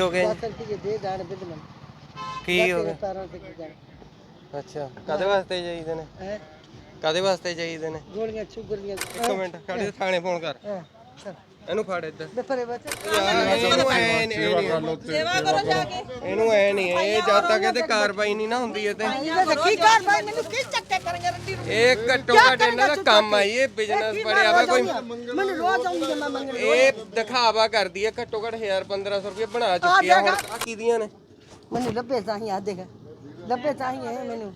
ਹੋ ਦੇ ਜਾਣ ਬਿਦਮਨ ਕੀ ਹੋ ਗਿਆ? ਤਾਰਾਂ ਤੇ ਕੀ ਜਾਣ। ਅੱਛਾ ਕਦੇ ਵਾਸਤੇ ਚਾਹੀਦੇ ਨੇ? ਹੈ? ਕਦੇ ਵਾਸਤੇ ਚਾਹੀਦੇ ਨੇ? ਗੋਲੀਆਂ ਸ਼ੂਗਰ ਦੀਆਂ। ਇੱਕ ਮਿੰਟ ਖੜੇ ਥਾਣੇ ਫੋਨ ਕਰ। ਹਾਂ ਇਹਨੂੰ ਫੜ ਇੱਧਰ। ਬੱਚੇ ਇਹਨੂੰ ਐ ਨਹੀਂ ਸੇਵਾ ਕਰੋ ਜਾ ਕੇ। ਇਹਨੂੰ ਐ ਨਹੀਂ ਇਹ ਜਦ ਤੱਕ ਇਹਦੇ ਕਾਰਵਾਈ ਨਹੀਂ ਨਾ ਹੁੰਦੀ ਇਹ ਤੇ ਇਹਦਾ ਕੀ ਕਰ ਭਾਈ ਮੈਨੂੰ ਕੀ ਚੱਕੇ ਇਹ ਘੱਟੋ ਘੱਟ ਇਹਨਾਂ ਦਾ ਕੰਮ ਆ ਇਹ ਬਿਜ਼ਨਸ ਬੜਿਆ ਵਾ ਕੋਈ ਮੈਨੂੰ ਰੋਜ਼ ਆਉਂਦੀ ਜਮਾ ਮੰਗਣ ਇਹ ਦਿਖਾਵਾ ਕਰਦੀ ਹੈ ਘੱਟੋ ਘੱਟ 1000 1500 ਰੁਪਏ ਬਣਾ ਚੁੱਕੀ ਆ ਹੁਣ ਆ ਕਿਹਦੀਆਂ ਨੇ। ਮੈਨੂੰ ਲੱਭੇ ਤਾਂ ਹੀ ਆ ਦੇਖ। ਲੱਭੇ ਤਾਂ ਹੀ ਹੈ ਮੈਨੂੰ।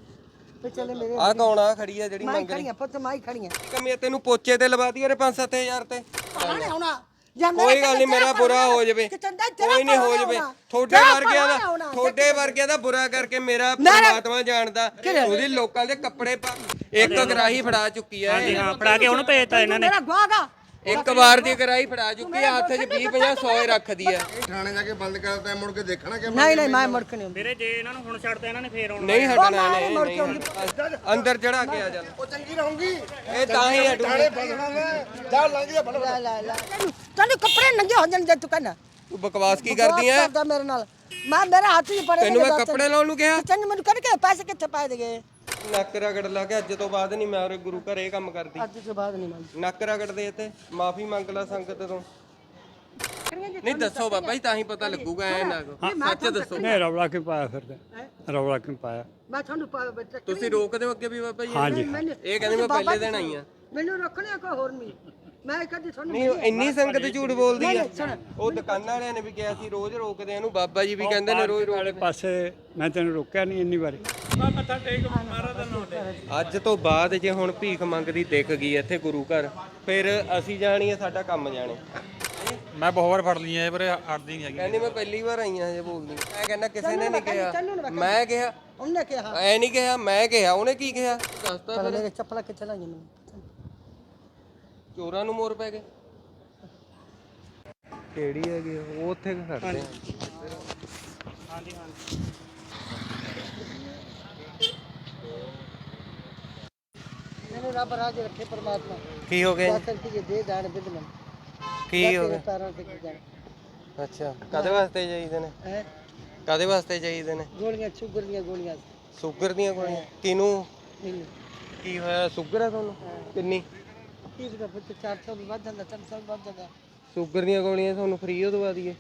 ਤੇ ਚਲੇ ਮੇਰੇ ਆ ਕੌਣ ਆ ਖੜੀ ਆ ਜਿਹੜੀ ਮਾਈ ਮੰਗ ਰਹੀ? ਖੜੀਆਂ ਪੁੱਤ ਮਾਈ ਖੜੀਆਂ ਕਮੀ ਤੈਨੂੰ ਪੋਚੇ ਤੇ ਲਵਾ ਦਈਏ 5-7000 ਤੇ। ਕੌਣ ਆਉਣਾ ਜਾਂ ਕੋਈ ਗੱਲ ਨਹੀਂ ਮੇਰਾ ਬੁਰਾ ਹੋ ਜਾਵੇ। ਕੋਈ ਨਹੀਂ ਹੋ ਜਾਵੇ। ਤੁਹਾਡੇ ਵਰਗਿਆਂ ਦਾ ਤੁਹਾਡੇ ਵਰਗਿਆਂ ਦਾ ਬੁਰਾ ਕਰਕੇ ਮੇਰਾ ਪਰਮਾਤਮਾ ਜਾਣਦਾ। ਉਹਦੀ ਲੋਕਾਂ ਦੇ ਕੱਪੜੇ ਪਾ ਇੱਕ ਗਰਾਹੀ ਫੜਾ ਚੁੱਕੀ ਹੈ। ਇਹ। ਹਾਂ ਫੜਾ ਕੇ ਉਹਨੂੰ ਭੇਜਤਾ ਇਹਨਾਂ ਨੇ। ਮੇਰਾ ਗਵਾਗਾ ਇੱਕ ਵਾਰ ਦੀ ਗਰਾਹੀ ਫੜਾ ਚੁੱਕੀ ਹੈ ਹੱਥ 'ਚ 20 50 100 ਰੱਖਦੀ ਹੈ ਥਾਣੇ ਜਾ ਕੇ ਬੰਦ ਕਰਦਾ ਮੁੜ ਕੇ ਦੇਖਣਾ ਕਿ ਨਹੀਂ ਨਹੀਂ ਮੈਂ ਮੁੜ ਕੇ ਨਹੀਂ ਵੀਰੇ ਜੇ ਇਹਨਾਂ ਨੂੰ ਹੁਣ ਛੱਡਦੇ ਇਹਨਾਂ ਨੇ ਫੇਰ ਆਉਣਾ। ਨਹੀਂ ਹਟਣਾ ਨੇ ਨਹੀਂ ਅੰਦਰ ਚੜਾ ਕੇ ਆ ਜਾ ਉਹ ਚੰਗੀ ਰਹੂੰਗੀ। ਇਹ ਤਾਂ ਹੀ ਹਟੂਗੀ। ਫਸਣਾ ਨੇ ਜਾ ਲੰਘ ਜਾ ਲੈ ਲੈ ਲੈ। ਤੈਨੂੰ- ਕੱਪੜੇ ਨੰਗੇ ਹੋ ਜਾਣ ਦੇ ਤੂੰ ਕਹਿੰਦਾ। ਤੂੰ ਬਕਵਾਸ ਕੀ ਕਰਦੀ ਐ? ਕਰਦਾ ਮੇਰੇ ਨਾਲ। ਮੈਂ ਮੇਰੇ ਹੱਥ 'ਚ ਪੜੇ ਤੈਨੂੰ ਮੈਂ ਕੱਪੜੇ ਲਾਉਣ ਨੂੰ ਕਿਹਾ? ਚੰਨ ਮੈਨੂੰ ਕੱਢ ਕੇ ਪੈਸੇ ਕਿੱਥੇ ਪਾਏ ਦੇਗੇ ਨੱਕ ਰਗੜ ਲਾ ਕੇ ਅੱਜ ਤੋਂ ਬਾਅਦ ਨਹੀਂ ਮੈਂ ਉਰੇ ਗੁਰੂ ਘਰ ਇਹ ਕੰਮ ਕਰਦੀ। ਅੱਜ ਤੋਂ ਬਾਅਦ ਨਹੀਂ ਮੰਨਦੀ। ਨੱਕ ਰਗੜਦੇ ਇੱਥੇ ਮਾਫੀ ਮੰਗ ਲੈ ਸੰਗਤ ਤੋਂ। ਨਹੀਂ ਦੱਸੋ ਬਾਬਾ ਜੀ ਤਾਂ ਹੀ ਪਤਾ ਲੱਗੂਗਾ ਐ ਨਾ ਸੱਚ ਦੱਸੋ। ਨਹੀਂ ਰੌਲਾ ਕਿਉਂ ਪਾਇਆ ਫਿਰ ਰੌਲਾ ਕਿਉਂ ਪਾਇਆ? ਮੈਂ ਤੁਹਾਨੂੰ ਪਾ ਬੱਚਾ ਤੁਸੀਂ ਰੋਕ ਦਿਓ ਅੱਗੇ ਵੀ ਬਾਬਾ ਜੀ? ਹਾਂਜੀ। ਇਹ ਕਹਿੰਦੇ ਮੈਂ ਪਹਿਲੇ ਦਿਨ ਆਈ ਆ ਮੈਨੂੰ ਰੱਖਣੇ ਕੋਈ ਹੋਰ ਨਹੀਂ। ਮੈਂ ਕਦੀ ਤੁਹਾਨੂੰ ਨਹੀਂ ਉਹ ਇੰਨੀ ਸੰਗਤ ਝੂਠ ਬੋਲਦੀ ਆ। ਉਹ ਦੁਕਾਨਾਂ ਵਾਲਿਆਂ ਨੇ ਵੀ ਕਿਹਾ ਸੀ ਰੋਜ਼ ਰੋਕਦੇ ਆ ਇਹਨੂੰ ਬਾਬਾ ਜੀ ਵੀ ਕਹਿੰਦੇ ਨੇ ਰੋਜ਼ ਵਾਲੇ ਪਾਸੇ ਮੈਂ ਤੈਨੂੰ ਰੋਕਿਆ ਨਹੀਂ ਇੰਨੀ ਵਾਰੀ। ਅੱਜ ਤੋਂ ਬਾਅਦ ਜੇ ਹੁਣ ਭੀਖ ਮੰਗਦੀ ਦਿਖ ਗਈ ਇੱਥੇ ਗੁਰੂ ਘਰ ਫਿਰ ਅਸੀਂ ਜਾਣੀਏ ਸਾਡਾ ਕੰਮ ਜਾਣੇ। ਮੈਂ ਬਹੁਤ ਵਾਰ ਫੜ ਲਈਆਂ ਪਰ ਹਟਦੀ ਨਹੀਂ ਹੈਗੀ। ਕਹਿੰਦੀ ਮੈਂ ਪਹਿਲੀ ਵਾਰ ਆਈ ਹਾਂ ਜੇ ਬੋਲਦੀ। ਮੈਂ ਕਹਿੰਦਾ ਕਿਸੇ ਨੇ ਨਹੀਂ ਕਿਹਾ। ਮੈਂ ਕਿਹਾ ਉਹਨੇ ਕਿਹਾ। ਐ ਨਹੀਂ ਕਿਹਾ ਮੈਂ ਕਿਹਾ ਉਹਨੇ ਕੀ ਕਿਹਾ? ਦੱਸਤਾ ਮੇਰੇ ਚੱਪਲਾਂ ਕਿੱਥੇ ਲਾਈਆਂ ਮੈਨੂੰ ਚੋਰਾਂ ਨੂੰ ਮੋਰ ਪੈ ਗਏ। ਕਿਹੜੀ ਹੈਗੀ ਆ? ਉਹ ਉੱਥੇ ਖੜਦੇ ਆ। ਮੈਨੂੰ ਰੱਬ ਰਾਜ ਰੱਖੇ ਪਰਮਾਤਮਾ। ਕੀ ਹੋ ਗਿਆ ਅਸਲ ਤੇ ਦੇ ਜਾਣ ਬਿਦਮਨ ਕੀ ਹੋ ਗਿਆ? ਤਾਰਾਂ ਤੇ ਕੀ ਜਾਣ। ਅੱਛਾ ਕਦੇ ਵਾਸਤੇ ਚਾਹੀਦੇ ਨੇ? ਹੈ? ਕਦੇ ਵਾਸਤੇ ਚਾਹੀਦੇ ਨੇ? ਗੋਲੀਆਂ ਸ਼ੂਗਰ ਦੀਆਂ ਗੋਲੀਆਂ। ਸ਼ੂਗਰ ਦੀਆਂ ਗੋਲੀਆਂ। ਕਿਨੂੰ ਮੈਨੂੰ ਕੀ ਹੋਇਆ? ਸ਼ੂਗਰ ਆ ਤੁਹਾਨੂੰ? ਕਿੰਨੀ? ਕੀ ਪਤਾ ਪੁੱਤ 400 ਵੀ ਵੱਧ ਜਾਂਦਾ 300 ਵੀ ਵੱਧ ਜਾਂਦਾ। ਸ਼ੂਗਰ ਦੀਆਂ ਗੋਲੀਆਂ ਤੁਹਾਨੂੰ ਫ੍ਰੀ ਦਵਾ ਦਈਏ?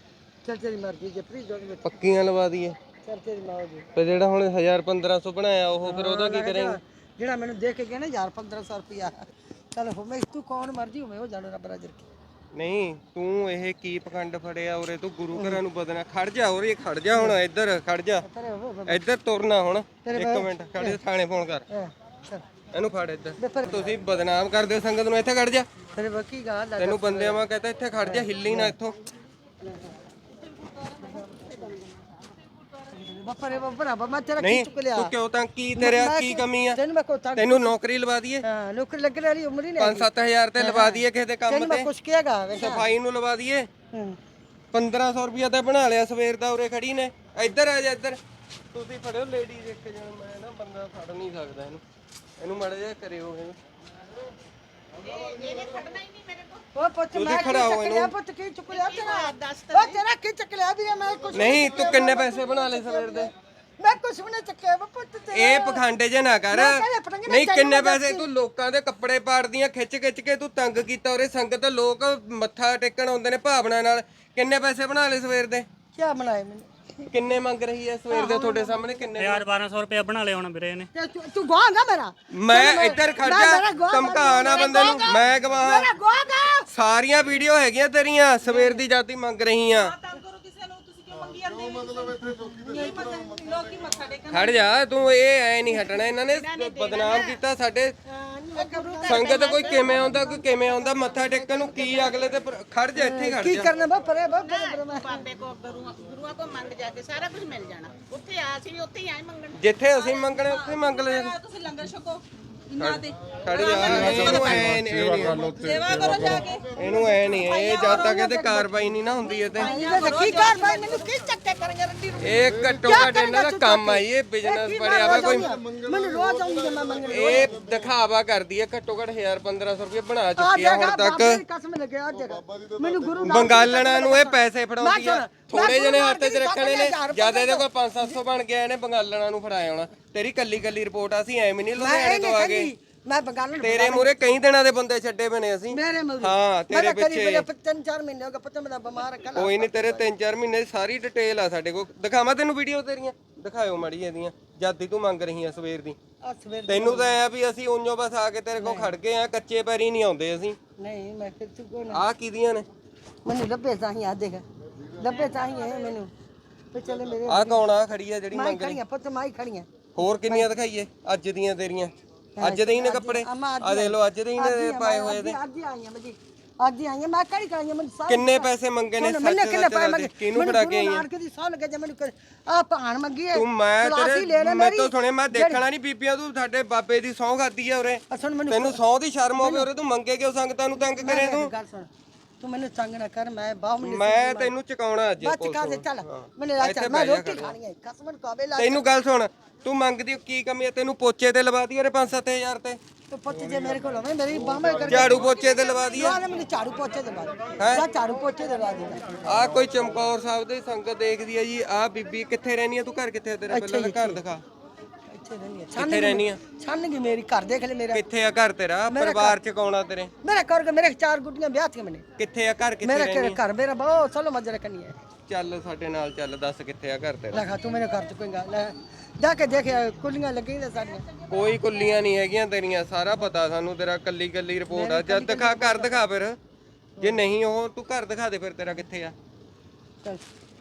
ਚੱਲ ਤੇਰੀ ਮਰਜ਼ੀ ਜੇ ਫ੍ਰੀ ਦੋਗੇ ਵਿੱਚ ਪੱਕੀਆਂ ਲਵਾ ਦਈਏ? ਚੱਲ ਤੇਰੀ ਮਾਂ ਜੀ ਤੇ ਜਿਹੜਾ ਹੁਣ 1000 1500 ਬਣਾਇਆ ਉਹ ਫਿਰ ਉਹਦਾ ਕੀ ਕਰੇਂਗੇ? ਜਿਹੜਾ ਮੈਨੂੰ ਦੇ ਕੇ ਗਿਆ ਨਾ 1000 1500 ਰੁਪਿਆ ਚੱਲ ਹੋਵੇ ਤੂੰ ਕੌਣ ਮਰਜ਼ੀ ਹੋਵੇ ਉਹ ਜਾਣੋ ਰੱਬ ਰਾਜ ਰੱਖੇ। ਨਹੀਂ ਤੂੰ ਇਹ ਕੀ ਪਖੰਡ ਫੜਿਆ ਉਰੇ ਤੂੰ ਗੁਰੂ ਘਰਾਂ ਨੂੰ ਬਦਨਾ। ਖੜ ਜਾ ਉਰੇ ਖੜ ਜਾ ਹੁਣ ਇੱਧਰ ਖੜ ਜਾ। ਇੱਧਰ ਤੁਰਨਾ ਹੁਣ। ਇੱਕ ਮਿੰਟ ਖੜੇ ਥਾਣੇ ਫੋਨ ਕਰ। ਇਹਨੂੰ ਫੜ ਇੱਧਰ। ਤੁਸੀਂ ਬਦਨਾਮ ਕਰਦੇ ਹੋ ਸੰਗਤ ਨੂੰ ਇੱਥੇ ਖੜ ਜਾ। ਤੇਰੇ ਬੱਕੀ ਗੱਲ ਆ ਤੈਨੂੰ ਬੰਦਿਆਂ ਵਾਂ ਕਹਤਾ ਇੱਥੇ ਖੜ ਜਾ ਹਿੱਲੀ ਨਾ ਇੱਥੋਂ। ਬੱਪਰੇ ਬੱਪਰਾ ਮੈਂ ਤੇਰਾ ਕੀ ਨਹੀਂ ਚੁੱਕ ਲਿਆ? ਤੂੰ ਕਿਉਂ ਤਾਂ ਕੀ ਤੇਰਾ ਕੀ ਕਮੀ ਆ? ਤੈਨੂੰ ਮੈਂ ਨੌਕਰੀ ਲਵਾ ਦਈਏ। ਹਾਂ ਨੌਕਰੀ ਲੱਗਣ ਵਾਲੀ ਉਮਰ ਹੀ ਨਹੀਂ 5-7000 ਤੇ ਲਵਾ ਦਈਏ ਕਿਸੇ ਦੇ ਕੰਮ ਤੈਨੂੰ ਮੈਂ ਤੇ। ਕੁਛ ਕਿਹਾਗਾ ਵੇਖ ਸਫ਼ਾਈ ਨੂੰ ਲਵਾ ਦਈਏ। ਹੂੰ। 1500 ਰੁਪਿਆ ਤਾਂ ਬਣਾ ਲਿਆ ਸਵੇਰ ਦਾ ਉਰੇ ਖੜੀ ਨੇ। ਇੱਧਰ ਆ ਜਾ ਇੱਧਰ। ਤੁਸੀਂ ਫੜਿਓ ਲੇਡੀਜ਼ ਇੱਕ ਜਣ ਮੈਂ ਨਾ ਬੰਦਾ ਫੜ ਨਹੀਂ ਸਕਦਾ ਇਹਨੂੰ। ਇਹਨੂੰ ਮੜ ਜਾ ਕਰਿਓ ਇਹਨੂੰ ਉਹ ਪੁੱਤ ਤੁਸੀਂ ਮੈਂ ਕੀ ਖੜਾ ਹੋ ਚੱਕ ਲਿਆ ਇਹਨੂੰ। ਪੁੱਤ ਕੀ ਚੁੱਕ ਲਿਆ ਤੇਰਾ? ਉਹ ਤੇਰਾ ਕੀ ਚੱਕ ਲਿਆ ਵੀਰੇ ਮੈਂ ਕੁਛ ਨਹੀਂ ਤੂੰ ਕਿੰਨੇ ਪੈਸੇ ਬਣਾ ਲਏ ਸਵੇਰ ਦੇ? ਮੈਂ ਕੁਛ ਵੀ ਨਹੀਂ ਚੱਕਿਆ ਵਾ ਪੁੱਤ ਤੇ ਇਹ ਪਖੰਡੇ ਜੇ ਨਾ ਕਰ। ਮੈਂ ਕਿਹਾ ਪਤੰਗ ਨਾ ਨਹੀਂ ਚੱਲ ਕਿੰਨੇ ਮੈਂ ਪੈਸੇ ਤੂੰ ਲੋਕਾਂ ਦੇ ਕੱਪੜੇ ਪਾੜਦੀਆਂ ਖਿੱਚ ਖਿੱਚ ਕੇ ਤੂੰ ਤੰਗ ਕੀਤਾ ਉਰੇ। ਸੰਗਤ ਲੋਕ ਮੱਥਾ ਟੇਕਣ ਆਉਂਦੇ ਨੇ ਭਾਵਨਾ ਨਾਲ। ਕਿੰਨੇ ਪੈਸੇ ਬਣਾ ਲਏ ਸਵੇਰ ਦੇ? ਕੀ ਬਣਾਏ ਮੈਨੂੰ? ਕਿੰਨੇ ਮੰਗ ਰਹੀ ਹੈ ਸਵੇਰ ਦੇ ਤੁਹਾਡੇ ਸਾਹਮਣੇ? ਕਿੰਨੇ 1000 1200 ਰੁਪਏ ਬਣਾ ਲਿਆ ਹੁਣ ਵੀਰੇ ਇਹਨੇ। ਤੇ ਤੂੰ- ਤੂੰ ਗਵਾਂਗਾ ਮੇਰਾ? ਮੈਂ ਇੱਧਰ ਖੜ ਜਾ ਮੇਰਾ ਗਵਾਹ ਧਮਕਾ ਨਾ ਬੰਦੇ ਨੂੰ। ਮੈਂ ਗਵਾਹ। ਮੇਰਾ ਗਵਾਂਗਾ ਸਾਰੀਆਂ ਵੀਡੀਓ ਹੈਗੀਆਂ ਤੇਰੀਆਂ ਸਵੇਰ ਦੀ ਜਾਤੀ ਮੰਗ ਰਹੀ ਆ। ਖੜ ਜਾ ਤੂੰ ਇਹ ਐ ਨਹੀਂ ਹਟਣਾ। ਇਹਨਾਂ ਨੇ ਬਦਨਾਮ ਕੀਤਾ ਸਾਡੇ। ਸੰਗਤ ਕੋਈ ਕਿਵੇਂ ਆਉਂਦਾ ਕੋਈ ਕਿਵੇਂ ਆਉਂਦਾ ਮੱਥਾ ਟੇਕਣ ਨੂੰ ਕੀ ਅਗਲੇ ਤੇ ਪਰ- ਖੜ ਜਾ ਇੱਥੇ ਹੀ ਖੜ ਕੀ ਜਾ ਕਰਨਾ ਬਾ ਪਰੇ ਬਾ ਪਰੇ ਬਾਬੇ ਕੋ ਗੁਰੂਆਂ ਗੁਰੂਆਂ ਕੋ ਮੰਗ ਜਾ ਕੇ ਸਾਰਾ ਕੁਝ ਮਿਲ ਜਾਣਾ। ਉੱਥੇ ਆ ਸੀ ਉੱਥੇ ਹੀ ਆਏ ਮੰਗਣ। ਜਿੱਥੇ ਅਸੀਂ ਮੰਗਣੇ ਉੱਥੇ ਮੰਗ ਲੈ ਤੁਸੀਂ ਲੰਗਰ ਛਕੋ ਇਹਨਾਂ ਦੇ। ਖੜ ਜਾ। ਇਹਨੂੰ ਐ ਨਹੀਂ ਸੇਵਾ ਕਰੋ ਜਾ ਕੇ। ਇਹਨੂੰ ਐ ਨਹੀਂ ਇਹ ਜਦ ਤੱਕ ਇਹਦੇ ਕਾਰਵਾਈ ਨਹੀਂ ਨਾ ਹੁੰਦੀ ਇਹ ਤੇ ਇਹਦਾ ਕੀ ਕਰ। ਭਾਈ ਮੈਨੂੰ ਕੀ ਚੱਕੇ ਕਰਨਗੇ ਰੰਡੀ ਨੂੰ ਇਹ ਘੱਟੋ ਘੱਟ ਇਹਨਾਂ ਦਾ ਕੰਮ ਆ ਜੀ, ਇਹ ਬਿਜ਼ਨਸ ਬਣਿਆ ਵਾ ਕੋਈ ਮੈਨੂੰ ਰੋਜ਼ ਆਉਂਦੀ ਮੈਂ ਮੰਗਣ ਇਹ ਦਿਖਾਵਾ ਕਰਦੀ ਹੈ ਘੱਟੋ ਘੱਟ 1000 1500 ਰੁਪਏ ਬਣਾ ਆ ਚੁੱਕੀ ਆ ਜਗਾ ਹੁਣ ਤੱਕ। ਕਸਮ ਲੱਗਿਆ ਆ ਜਗਾ ਮੈਨੂੰ ਗੁਰੂ ਬੰਗਾਲਣਾ ਨੂੰ ਇਹ ਪੈਸੇ ਫੜਾਉਂਦੀ ਆ। ਮੈਂ ਥੋੜੇ ਜਣੇ ਹੱਥ 'ਚ ਰੱਖਣੇ ਨੇ ਜਦ ਇਹਦੇ ਕੋਲ 5-700 ਬਣ ਗਿਆ ਇਹਨੇ ਬੰਗਾਲਣਾ ਨੂੰ ਫੜਾਇਆ ਹੋਣਾ। ਤੇਰੀ ਕੱਲੀ ਕੱਲੀ ਰਿਪੋਰਟ ਅਸੀਂ ਐਵੇਂ ਨਹੀਂ ਲੁਧਿਆਣੇ ਤੋਂ ਆ ਗਏ। ਮੈਂ ਬੰਗਾਲਣ ਤੇਰੇ ਮੂਰੇ ਕਈ ਦਿਨਾਂ ਦੇ ਬੰਦੇ ਛੱਡੇ ਬਣੇ ਅਸੀਂ। ਮੇਰੇ ਮੂਰੇ ਹਾਂ, ਤੇਰੇ ਪਿੱਛੇ। ਤਿੰਨ ਚਾਰ ਮਹੀਨੇ ਹੋ ਗਏ ਪਤਾ ਮੇਰਾ ਬਿਮਾਰ ਕੱਲ ਕੋਈ ਨਹੀਂ ਤੇਰੇ 3-4 ਮਹੀਨੇ ਦੀ ਸਾਰੀ ਡਿਟੇਲ ਆ ਸਾਡੇ ਕੋਲ। ਦਿਖਾਵਾਂ ਤੈਨੂੰ ਵੀਡੀਓ ਤੇਰੀਆਂ? ਦਿਖਾਇਓ ਮੜੀ ਇਹਦੀਆਂ। ਜਦ ਦੀ ਤੂੰ ਮੰਗ ਰਹੀ ਆ ਸਵੇਰ ਦੀ। ਆ ਸਵੇਰ ਤੈਨੂੰ ਤਾਂ ਐ ਵੀ ਅਸੀਂ ਉਂਝੋਂ ਬਸ ਆ ਕੇ ਤੇਰੇ ਕੋਲ ਖੜ ਗਏ ਆ ਕੱਚੇ ਪੈਰੀ ਨਹੀਂ ਆਉਂਦੇ ਅਸੀਂ। ਨਹੀਂ ਮੈਂ ਕਿ ਤੂੰ ਕੋਣ ਆਹ ਕਿਹਦੀਆਂ ਨੇ? ਮੈਨੂੰ ਲੱਭੇ ਸਾਹੀਂ ਆ ਦੇਖ। ਲੱਭੇ ਸਾਹੀਂ ਹੈ ਮੈਨੂੰ। ਤੇ ਚਲੇ ਮੇਰੇ ਆਹ ਕੌਣ ਆ ਖੜੀ ਆ ਜਿਹੜੀ ਮੰਗ ਰਹੀ? ਖੜੀਆਂ ਪੁੱਤ ਮਾਈ ਖੜੀਆਂ। ਹੋਰ ਕਿੰਨੀਆਂ ਦਿਖਾਈਏ? ਅੱਜ ਦੀਆਂ ਤੇਰੀਆਂ। ਅੱਜ ਦੇ ਹੀ ਨੇ ਕੱਪੜੇ? ਆ ਦੇਖ ਲਓ ਅੱਜ ਦੇ ਹੀ ਨੇ ਪਾਏ ਹੋਏ ਨੇ। ਅੱਜ ਹੀ ਆਈਆਂ ਮੈਂ ਜੀ ਅੱਜ ਹੀ ਆਈਆਂ ਮੈਂ ਕਿਹੜੀ ਕਰਾਈਆਂ ਮੈਨੂੰ ਸਾਰੇ ਕਿੰਨੇ ਪੈਸੇ ਮੰਗੇ ਨੇ ਮੈਨੂੰ ਸੱਚ ਕਿੰਨੇ ਸੱਚ ਪੈਸੇ ਦੱਸ ਮੰਗੇ? ਕਿਹਨੂੰ ਫੜਾ ਕੇ ਆਈ ਆ? ਨਾਨਕ ਦੀ ਸੌ ਲੱਗੇ ਜੇ ਮੈਨੂੰ ਆ ਭਾਣ ਮੰਗੀ ਹੈ ਤੂੰ ਮੈਂ ਤੇਰੇ ਮੈਂ। ਤੋਂ ਸੁਣੇ ਮੈਂ ਦੇਖਣਾ ਨਹੀਂ ਬੀਬੀਆਂ ਤੂੰ ਸਾਡੇ ਬਾਬੇ ਦੀ ਸੌਂ ਖਾਦੀ ਆ ਉਰੇ। ਸੁਣ ਮੈਨੂੰ ਤੈਨੂੰ ਸੌਂ ਦੀ ਸ਼ਰਮ ਹੋਵੇ ਉਰੇ ਤੂੰ ਮੰਗੇ ਕਿਉਂ ਸੰਗਤਾਂ ਨੂੰ ਤੰਗ ਕਰੇ ਤੂੰ? ਗੱਲ ਸੁਣ। ਤੂੰ ਮੈਨੂੰ ਤੰਗ ਨਾ ਕਰ ਮੈਂ ਬਾਹ ਮੈਨੂੰ ਮੈਂ ਤੈਨੂੰ ਚਕਾਉਣਾ ਅੱਜ ਬੱਚ ਪੁਲਿਸ ਕਾ ਦੇ ਨੂੰ। ਚੱਲ। ਹਾਂ। ਮੈਨੂੰ ਇੱਥੇ ਚੱਲ ਮੈਂ ਬਹਿ ਜਾ ਰੋਟੀ। ਖਾਣੀ ਹੈ ਕਸਮਨ ਕਾਬੇ ਲਾ ਤੈਨੂੰ ਗੱਲ ਸੁਣ ਤੂੰ ਮੰਗਦੀ ਕੀ ਕਮੀ ਹੈ ਤੈਨੂੰ ਪੋਚੇ ਤੇ ਲਵਾ ਦਈਏ 5-7000 ਤੇ। ਤੂੰ ਪੁੱਤ ਜੇ ਮੇਰੇ ਕੋਲ ਹੋਵੇ ਮੇਰੀ ਬਾਹਾਂ ਕਰ ਝਾੜੂ ਪੋਚੇ ਤੇ ਲਵਾ ਦਈਏ। ਯਾਰ ਮੈਨੂੰ ਝਾੜੂ ਪੋਚੇ ਦੇ। ਬਾਅਦ ਜਾਂ ਝਾੜੂ ਪੋਚੇ ਦੇ ਲਾ ਦੇ। ਆ ਕੋਈ ਚਮਕੌਰ ਸਾਹਿਬ ਦੀ ਸੰਗਤ ਦੇਖਦੀ ਹੈ ਜੀ ਆ ਬੀਬੀ ਕਿੱਥੇ ਰਹਿਣੀ ਹੈ ਤੂੰ ਘਰ ਕਿੱਥੇ ਹੈ ਤੇਰਾ ਪਹਿਲਾਂ ਤਾਂ ਘਰ ਦਿਖਾ। ਇੱਥੇ ਕਿੱਥੇ ਰਹਿਣੀ ਆ? ਛੰਨ ਗਈ ਮੇਰੀ ਘਰ ਦੇਖ ਲੈ ਮੇਰਾ। ਕਿੱਥੇ ਆ ਘਰ ਤੇਰਾ? ਪਰਿਵਾਰ ਚ ਕੌਣ ਆ ਤੇਰੇ? ਮੇਰਾ ਘਰ ਮੇਰੇ ਚਾਰ ਗੁੱਡੀਆਂ ਵਿਆਹ ਥੀਆਂ ਮੈਨੇ। ਕਿੱਥੇ ਆ ਘਰ? ਕਿੱਥੇ ਮੇਰਾ ਘਰ ਮੇਰਾ ਬਹੁਤ ਸੋਲੋ ਮਜਰ ਕਰਨੀ ਹੈ ਚੱਲ ਸਾਡੇ ਨਾਲ ਚੱਲ ਦੱਸ ਕਿੱਥੇ ਆ ਘਰ ਤੇਰਾ? ਲਗਾ ਤੂੰ ਮੇਰੇ ਘਰ ਚ ਕੋਈ ਗੱਲ ਲੈ। ਜਾ ਕੇ ਦੇਖ ਕੁੱਲੀਆਂ ਲੱਗੀਆਂ ਨੇ ਸਾਡੀਆਂ ਕੋਈ ਕੁੱਲੀਆਂ ਨਹੀਂ ਹੈਗੀਆਂ ਤੇਰੀਆਂ ਸਾਰਾ ਪਤਾ ਸਾਨੂੰ ਤੇਰਾ ਕੱਲੀ ਕੱਲੀ ਰਿਪੋਰਟ ਆ। ਜਦ ਦਿਖਾ ਘਰ ਦਿਖਾ ਫਿਰ। ਜੇ ਨਹੀਂ ਉਹ ਤੂੰ ਘਰ ਦਿਖਾ ਦੇ ਫਿਰ ਤੇਰਾ ਕਿੱਥੇ ਆ। ਚੱਲ।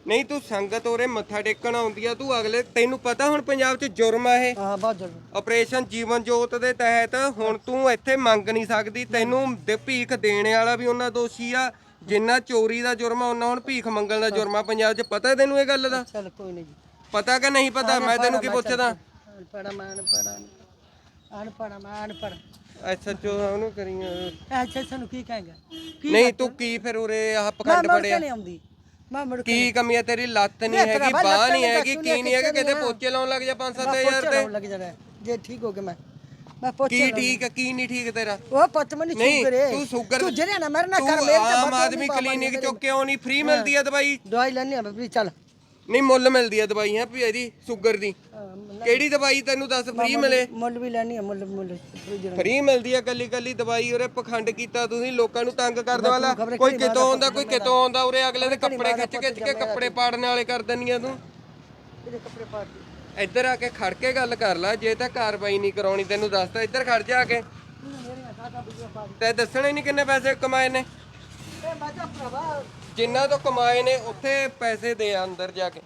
ਨਹੀਂ ਤੂੰ ਸੰਗਤ ਉਰੇ ਮੱਥਾ ਟੇਕਣ ਆਉਂਦੀ ਆ ਤੂੰ ਅਗਲੇ ਤੈਨੂੰ ਪਤਾ ਹੁਣ ਪੰਜਾਬ 'ਚ ਜੁਰਮ ਆ ਇਹ? ਹਾਂ ਬਹੁਤ ਜ਼ਰੂਰ ਆਪਰੇਸ਼ਨ ਜੀਵਨ ਜੋਤ ਦੇ ਤਹਿਤ ਹੁਣ ਤੂੰ ਇੱਥੇ ਮੰਗ ਨਹੀਂ ਸਕਦੀ ਤੈਨੂੰ ਦੇ ਭੀਖ ਦੇਣ ਵਾਲਾ ਵੀ ਉਹਨਾਂ ਦੋਸ਼ੀ ਆ ਜਿੰਨਾ ਚੋਰੀ ਦਾ ਜੁਰਮ ਆ ਉਹਨਾਂ ਹੁਣ ਭੀਖ ਮੰਗਣ ਦਾ ਜੁਰਮ ਆ ਪੰਜਾਬ 'ਚ। ਪਤਾ ਤੈਨੂੰ ਇਹ ਗੱਲ ਦਾ? ਚੱਲ ਕੋਈ ਨਹੀਂ ਜੀ। ਪਤਾ ਕਿ ਨਹੀਂ ਪਤਾ? ਮੈਂ ਤੈਨੂੰ ਕੀ ਪੁੱਛਦਾ? ਅਨਪੜਾ ਮੈਂ ਅਨਪੜਾ ਅਨਪੜਾ ਮੈਂ ਅਨਪੜਾ ਐਸਐਚਓ ਉਹਨੂੰ ਕਰੀਆਂ ਐਸੇ ਸਾਨੂੰ ਕੀ ਕਹਾਂਗਾ? ਕੀ ਨਹੀਂ ਤੂੰ ਕੀ ਫਿਰ ਉਰੇ ਆਹ ਮੈਂ ਪਖੰਡ ਮੁੜ ਨਹੀਂ ਆਉਂਦੀ। ਮੈਂ ਮੁੜ ਕੇ ਕੀ। ਕਮੀ ਹੈ ਤੇਰੀ? ਲੱਤ ਨਹੀਂ ਹੈਗੀ ਬਾਹ ਨਹੀਂ ਹੈਗੀ ਕੀ ਨਹੀਂ ਹੈਗਾ? ਕਿਤੇ ਪੋਚੇ ਲਾਉਣ ਲੱਗ ਜਾ 5-7000 ਪੋਚੇ ਤੇ। ਲੱਗ ਜਾਣਾ। ਜੇ ਠੀਕ ਹੋ ਗਿਆ ਮੈਂ। ਮੈਂ ਪੋਚੇ ਕੀ ਠੀਕ ਹੈ ਕੀ ਨਹੀਂ ਠੀਕ ਤੇਰਾ? ਉਹ ਪੁੱਤ ਮੈਨੂੰ ਨਹੀਂ ਸ਼ੂਗਰ ਹੈ ਤੂੰ ਸ਼ੂਗਰ ਤੂੰ ਜਿਹੜੇ ਨਾ ਮੇਰੇ ਨਾਲ ਤੂੰ ਕਰ ਮੇਰੇ ਤੇ ਆਮ ਆਦਮੀ ਕਲੀਨਿਕ ਚੋਂ ਕਿਉਂ ਨਹੀਂ ਫ੍ਰੀ ਮਿਲਦੀ ਹੈ ਦਵਾਈ। ਦਵਾਈ ਲੈਣੀ ਆ ਬੀਬੀ ਚੱਲ। ਨਹੀਂ ਮੁੱਲ ਮਿਲਦੀ ਹੈ ਦਵਾਈ ਹੈ ਵੀ ਇਹਦੀ ਸ਼ੂਗਰ ਦੀ। ਕਿਹੜੀ ਦਵਾਈ ਤੈਨੂੰ ਦੱਸ ਫ੍ਰੀ ਮਿਲੇ? ਮੁੱਲ ਵੀ ਲੈਣੀ ਆ ਮੁੱਲ ਮੁੱਲ। ਫ੍ਰੀ ਮਿਲਦੀ ਹੈ ਕੱਲੀ ਕੱਲੀ ਦਵਾਈ ਉਰੇ ਪਖੰਡ ਕੀਤਾ ਤੁਸੀਂ ਲੋਕਾਂ ਨੂੰ ਤੰਗ ਕਰਨ ਵਾਲਾ। ਕੋਈ ਕਿਤੋਂ ਆਉਂਦਾ ਕੋਈ ਕਿਤੋਂ ਆਉਂਦਾ ਉਰੇ ਅਗਲੇ ਦੇ ਕੱਪੜੇ ਖਿੱਚ ਖਿੱਚ ਕੇ ਕੱਪੜੇ ਪਾੜਨ ਵਾਲੇ ਕਰ ਦਿੰਦੀਆਂ ਤੂੰ। ਇਹਦੇ ਕੱਪੜੇ ਪਾ ਕੇ ਇੱਧਰ ਆ ਕੇ ਖੜ ਕੇ ਗੱਲ ਕਰ ਲੈ ਜੇ ਤਾਂ ਕਾਰਵਾਈ ਨਹੀਂ ਕਰਾਉਣੀ ਤੈਨੂੰ ਦੱਸਦਾ ਇੱਧਰ ਖੜ ਜਾ ਕੇ। ਤੇ ਦੱਸਣੇ ਨਹੀਂ ਕਿੰਨੇ ਪੈਸੇ ਕਮਾਏ ਨੇ? ਇਹ ਬਾਜਾ ਭਰਾਵਾ ਜਿੰਨਾ ਤੋਂ ਕਮਾਏ ਨੇ ਉੱਥੇ ਪੈਸੇ ਦੇ ਅੰਦਰ ਜਾ ਕੇ।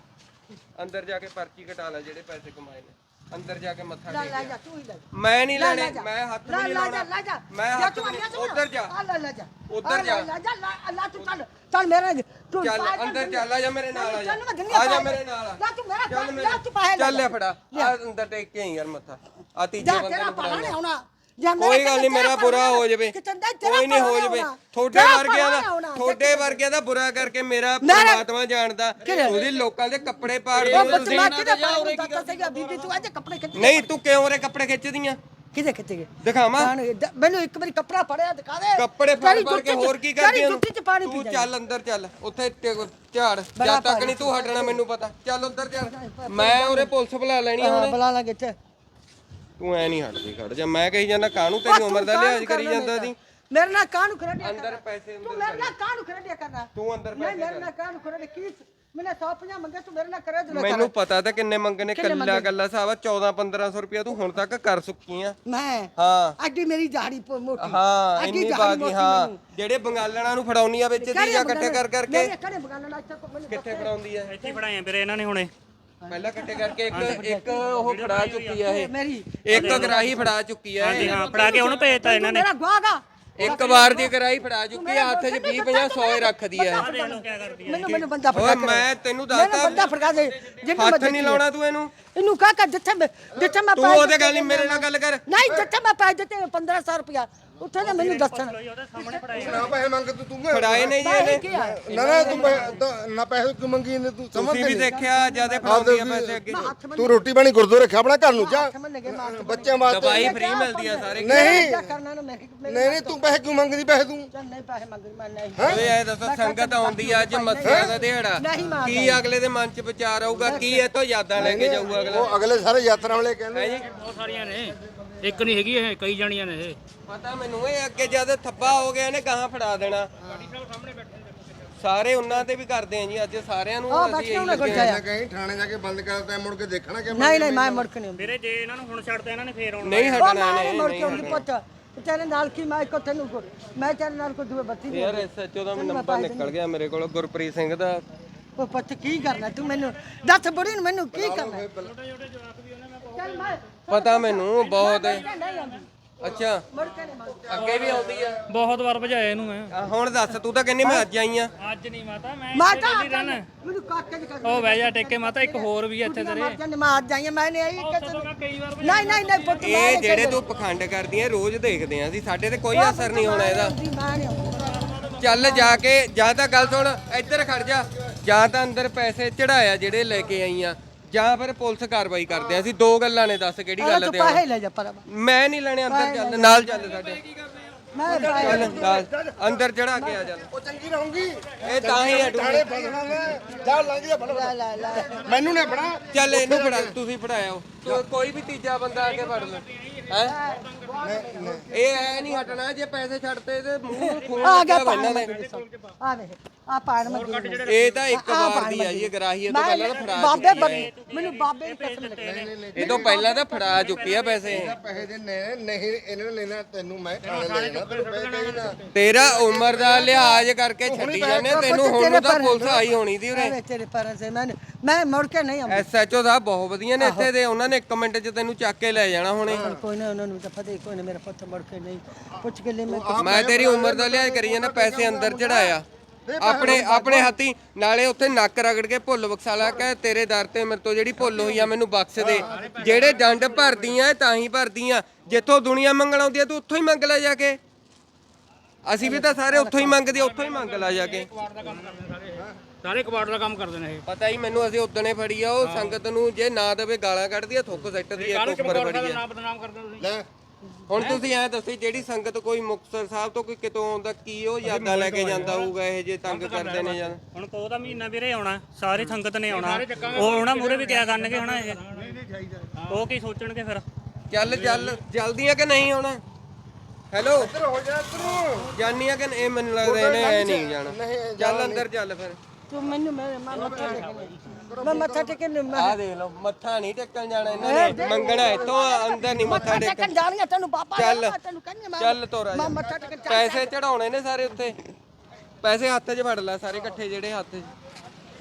ਅੰਦਰ ਜਾ ਕੇ ਪਰਚੀ ਕਟਾ ਲੈ ਜਿਹੜੇ ਪੈਸੇ ਕਮਾਏ ਨੇ। ਅੰਦਰ ਜਾ ਕੇ ਮੱਥਾ ਲੈ ਟੇਕ ਲੈ ਜਾ ਤੂੰ ਹੀ ਲੈ ਮੈਂ ਨਹੀਂ ਲੈ ਲੈਣੇ ਜਾ। ਮੈਂ ਹੱਥ ਲੈ ਨਹੀਂ ਲੈ ਜਾ ਲਾਉਣਾ ਜਾ। ਮੈਂ ਜਾ ਹੱਥ ਤੂੰ ਵੀ ਅੱਗੇ ਨਹੀਂ ਉੱਧਰ ਜਾ। ਆ ਲੈ ਲੈ ਜਾ। ਉੱਧਰ ਆ ਲੈ ਜਾ। ਲੈ ਜਾ ਲੈ ਅੱਲਾ ਤੂੰ ਚੱਲ ਚੱਲ ਮੇਰੇ ਤੂੰ ਚੱਲ ਕਰ ਅੰਦਰ ਦਿੰਦੀ। ਚੱਲ ਆ ਜਾ ਮੇਰੇ ਨਾਲ ਆ ਜਾ। ਚੱਲ ਮੈਂ ਦਿੰਦੀ ਆ ਜਾ। ਮੇਰੇ ਨਾਲ। ਆ ਲੈ ਤੂੰ ਮੇਰਾ ਚੱਲ ਮੇਰੇ ਤੂੰ ਚੱਲ ਲੈ ਫੜਾ। ਆ ਅੰਦਰ ਟੇਕ ਕੇ ਆਈ ਯਾਰ ਮੱਥਾ। ਆ ਤੀਜੇ ਜਾ ਬੰਦੇ ਤੇਰਾ ਨੂੰ ਪਾਣਾ ਫੜਾ ਨਹੀਂ ਲਿਆ। ਆਉਣਾ ਜੇ ਮੇਰਾ ਕੋਈ ਗੱਲ ਨਹੀਂ ਮੇਰਾ ਬੁਰਾ ਹੋ ਜਾਵੇ। ਕੋਈ ਨਹੀਂ ਹੋ ਜਾਵੇ। ਤੇਰਾ ਵਰਗਿਆਂ ਦਾ। ਤੁਹਾਡੇ ਵਰਗਿਆਂ ਦਾ ਬੁਰਾ ਕਰਕੇ ਮੇਰਾ ਪਰਮਾਤਮਾ ਜਾਣਦਾ। ਤੁਸੀਂ ਲੋਕਾਂ ਦੇ ਕੱਪੜੇ ਪਾੜ ਉਹ ਦਿਓ। ਬੱਚਾ ਕਿਹਦੇ ਪਾਏ ਦਿੱਤਾ ਸੀਗਾ ਬੀਬੀ ਤੂੰ ਅੱਜ ਕੱਪੜੇ ਖਿੱਚ ਨਹੀਂ ਤੂੰ ਕਿਉਂ ਉਰੇ ਕੱਪੜੇ ਖਿੱਚਦੀਆਂ? ਕਿਹਦੇ ਖਿੱਚੇਗੇ ਦਿਖਾਵਾਂ? ਮੈਨੂੰ ਇੱਕ ਵਾਰੀ ਕੱਪੜਾ ਫੜਿਆ ਦਿਖਾ ਦੇ। ਕੱਪੜੇ ਫੜ ਫੜ ਕੇ ਹੋਰ ਕੀ ਕਰਦੀ ਆ ਜੁੱਤੀ ਚ ਪਾਣੀ ਪੀ ਤੂੰ ਚੱਲ ਅੰਦਰ ਚੱਲ। ਉੱਥੇ ਝਾੜ। ਜਦ ਤੱਕ ਨਹੀਂ ਤੂੰ ਹਟਣਾ ਮੈਨੂੰ ਪਤਾ। ਚੱਲ ਉੱਧਰ ਚੱਲ। ਮੈਂ ਉਰੇ ਪੁਲਿਸ ਬੁਲਾ ਲੈਣੀ ਹੁਣ। ਬੁਲਾ ਲਾਂਗੇ ਇੱਥੇ। ਤੂੰ ਐ ਨਹੀਂ ਹਟਦੀ ਖੜ ਜਾ। ਮੈਂ ਕਹੀ ਜਾਂਦਾ ਕਾਹਨੂੰ ਤੇਰੀ ਉਮਰ ਦਾ ਲਿਹਾਜ਼ ਕਰੀ ਜਾਂਦਾ ਸੀ? ਮੇਰੇ ਨਾਲ ਕਾਹਨੂੰ ਖਰੜਿਆ ਅੰਦਰ ਪੈਸੇ ਤੂੰ ਅੰਦਰ ਮੇਰੇ ਨਾਲ ਕਾਹਨੂੰ ਖਰੜਿਆ ਕਰਨਾ? ਤੂੰ ਅੰਦਰ ਨਹੀਂ ਪੈਸੇ ਮੇਰੇ ਨਾਲ ਕਾਹਨੂੰ ਖਰੜਿਆ ਕੀ ਮੈਨੇ 150 ਮੰਗੇ ਤੂੰ ਮੇਰੇ ਨਾਲ ਕਰਿਆ ਜੁਲੇ ਮੈਨੂੰ ਪਤਾ ਤਾਂ ਕਿੰਨੇ ਮੰਗਨੇ ਕੱਲਾ ਕੱਲਾ ਹਿਸਾਬ ਆ 14 1500 ਰੁਪਇਆ ਤੂੰ ਹੁਣ ਤੱਕ ਕਰ ਚੁੱਕੀ ਆ। ਮੈਂ? ਹਾਂ। ਅੱਡੀ ਮੇਰੀ ਦਾੜੀ ਮੋਟੀ। ਹਾਂ ਇੰਨੀ ਬਾਗੀ ਮੋਟੀ ਹਾਂ। ਜਿਹੜੇ ਬੰਗਾਲਣਾ ਨੂੰ ਫੜਾਉਣੀ ਆ ਵਿੱਚ ਚੀਜ਼ਾਂ ਇਕੱਠੇ ਕਰ ਕਰਕੇ। ਕਿੱਥੇ ਫੜਾਉਂਦੀ ਆ? ਇੱਥੇ ਫੜਾਏ ਵੀਰੇ ਇਹਨਾਂ ਨੇ ਹੁਣੇ। ਪਹਿਲਾਂ ਇਕੱਠੇ ਕਰਕੇ ਇੱਕ ਇੱਕ ਉਹ ਫੜਾ ਚੁੱਕੀ ਆ ਇਹ। ਮੇਰੀ ਇੱਕ ਗਰਾਹੀ ਫੜਾ ਚੁੱਕੀ ਆ ਹਾਂਜੀ ਇਹ ਹਾਂ ਫੜਾ ਕੇ ਉਹਨੂੰ ਭੇਜਤਾ ਇਹਨਾਂ ਨੇ। ਮੇਰਾ ਗਵਾਗਾ ਇੱਕ ਵਾਰ ਦੀ ਗਰਾਈ ਫੜਾ ਚੁੱਕੀ ਆ ਹੱਥ 'ਚ 20 50 100 ਰੱਖਦੀ ਆ ਕੀ ਕਰਦੀ ਮੈਨੂੰ ਮੈਨੂੰ ਬੰਦਾ ਫੜਕਾ ਓਏ ਕੇ ਮੈਂ ਤੈਨੂੰ ਮੈਨੂੰ ਦੱਸਦਾ ਬੰਦਾ ਫੜਕਾ ਦੇ ਜਿੰਨੀ ਹੱਥ ਨਹੀਂ ਲਾਉਣਾ ਤੂੰ ਇਹਨੂੰ। ਇਹਨੂੰ ਕਹ ਕਰ ਜਿੱਥੇ ਮੈਂ ਜਿੱਥੇ ਮੈਂ ਤੂੰ ਪੈਸੇ ਉਹਦੇ ਗੱਲ ਨਹੀਂ ਮੇਰੇ ਨਾਲ ਗੱਲ ਕਰ। ਨਹੀਂ ਜਿੱਥੇ ਮੈਂ ਪੈਸੇ ਦਿੱਤੇ 1500 ਰੁਪਇਆ। ਉੱਥੇ ਨਾ ਮੈਨੂੰ ਦੱਸਣ। ਨਾ ਪੈਸੇ ਮੰਗ ਤੂੰ ਤੂੰ ਫੜਾਏ ਨਹੀਂ ਜੀ ਇਹਨੇ ਕੀ ਆ? ਨਾ ਨਾ ਤੂੰ ਪੈਸੇ- ਤਾਂ ਨਾ ਪੈਸੇ ਕਿਉਂ ਮੰਗੀ ਇਹਨੇ ਤੂੰ ਸਮਝ ਤੁਸੀਂ ਵੀ ਦੇਖਿਆ ਜਿਆਦੇ ਫੜਾਉਂਦੀ ਆ ਪੈਸੇ ਅੱਗੇ। ਤੂੰ ਰੋਟੀ ਪਾਣੀ ਗੁਰਦੁਆਰੇ ਰੱਖਿਆ ਆਪਣਾ ਘਰ ਨੂੰ ਜਾ। ਮਾਰ ਬੱਚਿਆਂ ਵਾਸਤੇ। ਦਵਾਈ ਫ੍ਰੀ ਮਿਲਦੀ ਆ ਸਾਰੇ। ਨਹੀਂ। ਕੀ ਕਰਨਾ ਨਾ ਮੈਂ ਨਹੀਂ ਨਹੀਂ ਤੂੰ ਪੈਸੇ ਕਿਉਂ ਮੰਗਦੀ ਪੈਸੇ ਤੂੰ? ਚੱਲ ਨਹੀਂ ਪੈਸੇ ਮੰਗ ਮੈਂ ਨਹੀਂ। ਓਏ ਐ ਦੱਸੋ ਸੰਗਤ ਆਉਂਦੀ ਆ ਅੱਜ ਮੱਸਿਆ ਦਾ ਦਿਹਾੜਾ। ਨਹੀਂ ਮਾਰਦਾ। ਕੀ ਅਗਲੇ ਦੇ ਮਨ 'ਚ ਵਿਚਾਰ ਆਊਗਾ ਕੀ ਇਹ ਤੋਂ ਯਾਦਾਂ ਲੈ ਕੇ ਜਾਊਗਾ ਅਗਲਾ? ਉਹ ਅਗਲੇ ਸਾਰੇ ਯਾਤਰਾ ਵਾਲੇ ਕਹਿੰਦੇ ਬਹੁਤ ਸਾਰੀਆਂ ਨੇ। ਇੱਕ ਨਹੀਂ ਹੈਗੀ ਇਹ ਕਈ ਜਾਣੀਆਂ ਨੇ ਇਹ। ਪਤਾ ਮੈਨੂੰ ਇਹ ਅੱਗੇ ਜਦ ਥੱਪਾ ਹੋ ਗਿਆ ਇਹਨੇ ਗਾਹਾਂ ਫੜਾ ਦੇਣਾ। ਸਾਰੇ ਉਹਨਾਂ ਤੇ ਵੀ ਕਰਦੇ ਆ ਜੀ ਅੱਜ ਸਾਰਿਆਂ ਨੂੰ ਅਸੀਂ ਬੈਠੇ ਇਹੀ ਉਹਨੇ ਕਹੀਂ ਥਾਣੇ ਜਾ ਕੇ ਬੰਦ ਕਰਤਾ ਮੁੜ ਕੇ ਦੇਖਣਾ ਕਿ ਨਹੀਂ ਨਹੀਂ ਮੈਂ ਮੁੜ ਕੇ ਨਹੀਂ ਵੀਰੇ ਜੇ ਇਹਨਾਂ ਨੂੰ ਹੁਣ ਛੱਡਦੇ ਇਹਨਾਂ ਨੇ ਫੇਰ ਆਉਣਾ। ਨਹੀਂ ਉਹ ਹਟਣਾ ਮੈਂ ਨਹੀਂ ਮੁੜ ਕੇ ਆਉਂਦੀ ਪੁੱਤ। ਤੇਰੇ ਨਾਲ ਕੀ ਮੈਂ ਕੋ ਤੈਨੂੰ ਕੋ ਮੈਂ ਤੇਰੇ ਨਾਲ ਕੋ ਦੂਏ ਬੱਤੀ ਨਹੀਂ ਯਾਰ ਐਸਐਚਓ ਦਾ ਨੰਬਰ ਨਿਕਲ ਗਿਆ ਮੇਰੇ ਕੋਲ ਗੁਰਪ੍ਰੀਤ ਸਿੰਘ ਦਾ। ਉਹ ਪੁੱਤ ਕੀ ਕਰਨਾ ਤੂੰ ਮੈਨੂੰ? ਦੱਸ ਬੁੜੀ ਨੂੰ ਮੈਨੂੰ ਕੀ ਕਰਨਾ? ਚੱਲ ਮੈਂ ਪਤਾ ਮੈਨੂੰ ਬਹੁਤ। ਅੱਛਾ। ਮੁੜ ਕੇ ਨਹੀਂ ਮੰਗਦੀ ਅੱਗੇ ਵੀ ਆਉਂਦੀ ਆ। ਬਹੁਤ ਵਾਰ ਭਜਾਇਆ ਇਹਨੂੰ ਮੈਂ। ਆ, ਹੁਣ ਦੱਸ ਤੂੰ ਤਾਂ ਕਹਿੰਦੀ ਮੈਂ ਅੱਜ ਆਈ ਆ। ਅੱਜ ਨਹੀਂ ਮਾਤਾ ਮੈਂ ਮਾਤਾ ਇੱਥੇ ਰਹਿਣਾ। ਮੈਨੂੰ ਕਾਕੇ ਦੀ ਕਰ ਉਹ ਬਹਿ ਜਾ ਟੇਕੇ ਮਾਤਾ ਇੱਕ ਹੋਰ ਵੀ ਆ ਇੱਥੇ ਤੇਰੇ। ਮਰ ਜਾਂਦੇ ਮਾਰ ਜਾਈਏ ਮੈਂ ਨਹੀਂ ਆਈ ਕਿ ਮੈਂ ਕਈ ਵਾਰ ਨਹੀਂ ਨਹੀਂ ਨਹੀਂ ਪੁੱਤ ਮੈਂ ਇਹ ਜਿਹੜੇ ਤੂੰ ਪਖੰਡ ਕਰਦੀ ਆ ਰੋਜ਼ ਦੇਖਦੇ ਆ ਅਸੀਂ ਸਾਡੇ ਤੇ ਕੋਈ ਅਸਰ ਨਹੀਂ ਹੋਣਾ ਇਹਦਾ। ਮੈਂ ਨਹੀਂ ਆਉਂਦੀ। ਚੱਲ ਜਾ ਕੇ ਜਾਂ ਤਾਂ ਗੱਲ ਸੁਣ ਇੱਧਰ ਖੜ ਜਾ। ਜਾਂ ਤਾਂ ਅੰਦਰ ਪੈਸੇ ਚੜਾਇਆ ਜਿਹੜੇ ਲੈ ਕੇ ਆਈਆਂ ਜਾਂ ਫਿਰ ਪੁਲਿਸ ਕਾਰਵਾਈ ਕਰਦੇ ਆ। ਅਸੀਂ ਦੋ ਗੱਲਾਂ ਨੇ ਦੱਸ ਕਿਹੜੀ ਗੱਲ ਤੂੰ ਤੇ ਪੈਸੇ ਲੈ ਜਾ ਪਰ ਮੈਂ ਨਹੀਂ ਲੈਣੇ ਅੰਦਰ ਚੱਲ ਨਾਲ ਚੱਲ ਸਾਡੇ। ਮੈਂ ਚੱਲ। ਨਾਲ ਅੰਦਰ ਚੜਾ ਕੇ ਆ ਚੱਲ। ਉਹ ਚੰਗੀ ਰਹੂੰਗੀ। ਇਹ ਤਾਂ ਹੀ ਅਡੂ ਥਾਣੇ ਫਸਣਾ ਨਾ ਜਾ ਲੰਘ ਜਾ ਫੜ ਲੈ ਲੈ ਲੈ। ਮੈਨੂੰ ਨੇ ਆਪਣਾ ਚੱਲ ਇਹਨੂੰ ਫੜਾ ਤੁਸੀਂ ਫੜਾਇਆ ਉਹ। ਕੋਈ ਵੀ ਤੀਜਾ ਬੰਦਾ ਆ ਕੇ ਫੜ ਲੈ ਹੈ? ਇਹ ਐ ਨਹੀਂ ਹਟਣਾ ਜੇ ਪੈਸੇ ਛੱਡਤੇ ਤੇ ਮੂੰਹ ਖੂਨ ਆ ਗਿਆ ਪਾਣ ਆ ਵੇ ਆ। ਪਾਣ ਮੈਂ ਇਹ ਤਾਂ ਇੱਕ ਵਾਰ ਦੀ ਆ ਜੀ ਗਰਾਹੀ ਇਹ ਤੋਂ ਪਹਿਲਾਂ ਤਾਂ ਫੜਾ ਬਾਬੇ ਇਹ। ਮੈਨੂੰ ਬਾਬੇ ਦੀ ਕਸਮ ਲੱਗੀ। ਇਹ ਤੋਂ ਪਹਿਲਾਂ ਤਾਂ ਫੜਾ ਚੁੱਕੀ ਆ ਪੈਸੇ। ਪੈਸੇ ਦੇ ਨੇ ਨਹੀਂ ਇਹਨਾਂ ਨੇ ਲੈਣਾ ਤੈਨੂੰ ਮੈਂ ਥਾਣੇ ਲੈ ਜਾਣਾ ਤੈਨੂੰ ਪੈਸੇ ਦੇਣਾ। ਤੇਰਾ ਉਮਰ ਦਾ ਲਿਹਾਜ਼ ਕਰਕੇ ਛੱਡੀ ਜਾਂਦੇ ਤੈਨੂੰ ਹੁਣ ਤਾਂ ਪੁਲਿਸ ਆਈ ਹੋਣੀ ਦੀ ਉਰੇ। ਅਰੇ ਤੇਰੇ ਪੈਰਾਂ ਸੇ ਮੈਂ ਮੈਂ ਮੁੜ ਕੇ ਨਹੀਂ ਆਉਂਦੀ। ਐਸਐਚਓ ਸਾਹਿਬ ਬਹੁਤ ਵਧੀਆ ਨੇ ਇੱਥੇ ਦੇ ਉਹਨਾਂ ਨੇ 1 ਮਿੰਟ 'ਚ ਤੈਨੂੰ ਚੱਕ ਕੇ ਲੈ ਜਾਣਾ ਹੁਣੇ। ਕੋਈ ਨਾ ਉਹਨਾਂ ਨੂੰ ਤਾਂ ਪਤਾ ਹੀ ਕੋਈ ਨਾ ਮੇਰਾ ਪੁੱਤ ਮੁੜ ਕੇ ਨਹੀਂ। ਪੁੱਛ ਕੇ ਲੈ ਮੈਂ ਮੈਂ ਤੇਰੀ ਉਮਰ ਦਾ ਲਿਹਾਜ਼ ਕਰੀ ਜਾਂਦਾ ਪੈਸੇ ਅੰਦਰ ਚੜਾਇਆ। ਆਪਣੇ ਆਪਣੇ ਹੱਥੀ ਨਾਲੇ ਉੱਥੇ ਨੱਕ ਰਗੜ ਕੇ ਭੁੱਲ ਬਖਸ਼ਾਲਾ ਕਹੇ ਤੇਰੇ ਦਰ ਤੇ ਮੇਰੇ ਤੋਂ ਜਿਹੜੀ ਭੁੱਲ ਹੋਈ ਆ ਮੈਨੂੰ ਬਖਸ਼ ਦੇ। ਜਿਹੜੇ ਡੰਡ ਭਰਦੀਆਂ ਤਾਂ ਹੀ ਭਰਦੀਆਂ। ਜਿੱਥੋਂ ਦੁਨੀਆ ਮੰਗਣ ਆਉਂਦੀ ਆ ਤੂੰ ਉੱਥੋਂ ਹੀ ਮੰਗ ਲੈ ਜਾ ਕੇ। ਅਸੀਂ ਵੀ ਤਾਂ ਸਾਰੇ ਉੱਥੋਂ ਹੀ ਮੰਗਦੇ ਆ, ਉੱਥੋਂ ਹੀ ਮੰਗ ਲੈ ਜਾ ਕੇ। ਸਾਰੇ ਕਬਾੜ ਦਾ ਕੰਮ ਕਰਦੇ ਨੇ ਇਹ। ਪਤਾ ਹੀ ਮੈਨੂੰ ਅਸੀਂ ਉਦਣੇ ਫੜੀ ਆ ਉਹ ਸੰਗਤ ਨੂੰ ਜੇ ਨਾ ਦੇਵੇ ਗਾਲਾਂ ਕੱਢਦੀ ਆ ਥੁੱਕ ਸੱਟਦੀ ਆ ਕੁੱਪਰ ਫੜੀ ਆ। ਨਾ ਬਦਨਾਮ ਕਰਦੇ ਤੁਸੀਂ? ਲੈ ਹੁਣ ਤੁਸੀਂ ਐ ਦੱਸੋ ਜਿਹੜੀ ਸੰਗਤ ਕੋਈ ਮੁਕਤਸਰ ਸਾਹਿਬ ਤੋਂ ਕੋਈ ਕਿਤੋਂ ਆਉਂਦਾ ਕੀ ਉਹ ਯਾਦਾਂ ਲੈ ਕੇ ਜਾਂਦਾ ਹੋਊਗਾ ਇਹ ਜੇ ਤੰਗ ਕਰਦੇ ਨੇ ਜਾਂ ਹੁਣ ਪੋ ਦਾ ਮਹੀਨਾ ਵੀਰੇ ਆਉਣਾ ਸਾਰੀ ਸੰਗਤ ਨੇ ਆਉਣਾ। ਉਹ ਉਹਨਾਂ ਮੂਰੇ ਵੀ ਕਿਆ ਕਰਨਗੇ ਹੁਣ ਇਹ? ਉਹ ਕੀ ਸੋਚਣਗੇ ਫਿਰ? ਚੱਲ ਚੱਲ ਜਲਦੀ ਆ ਕਿ ਨਹੀਂ ਆਉਣਾ? ਹੈਲੋ? ਜਾਨੀ ਆ ਕਿ ਨਹੀਂ? ਇਹ ਮੈਨੂੰ ਲੱਗਦਾ ਇਹਨੇ ਐ ਨਹੀਂ ਜਾਣਾ। ਚੱਲ ਅੰਦਰ ਚੱਲ ਫਿਰ। ਤੂੰ ਮੈਨੂੰ ਮੇਰੇ ਮੈਂ ਮੱਥਾ ਟੇਕਣ ਮੈਂ ਮੱਥਾ ਟੇਕਣ ਮੈਂ ਆ ਦੇਖ ਲਓ ਮੱਥਾ ਨਹੀਂ ਟੇਕਣ ਜਾਣਾ ਇਹਨਾਂ ਨੇ। ਮੰਗਣਾ ਇੱਥੋਂ ਅੰਦਰ ਨਹੀਂ ਮੱਥਾ ਟੇਕਣ ਟੇਕਣ। ਜਾਣੀਆਂ ਤੈਨੂੰ ਬਾਬਾ ਚੱਲ। ਤੈਨੂੰ ਕਹਿੰਦੀ ਮੈਂ। ਚੱਲ ਤੋਰਾ ਮੈਂ ਜਾ। ਮੱਥਾ ਟੇਕਣ ਚੱਲ ਪੈਸੇ ਚੜਾਉਣੇ ਨੇ ਸਾਰੇ ਉੱਤੇ ਪੈਸੇ ਹੱਥ 'ਚ ਫੜ ਲੈ ਸਾਰੇ ਇਕੱਠੇ ਜਿਹੜੇ ਹੱਥ 'ਚ।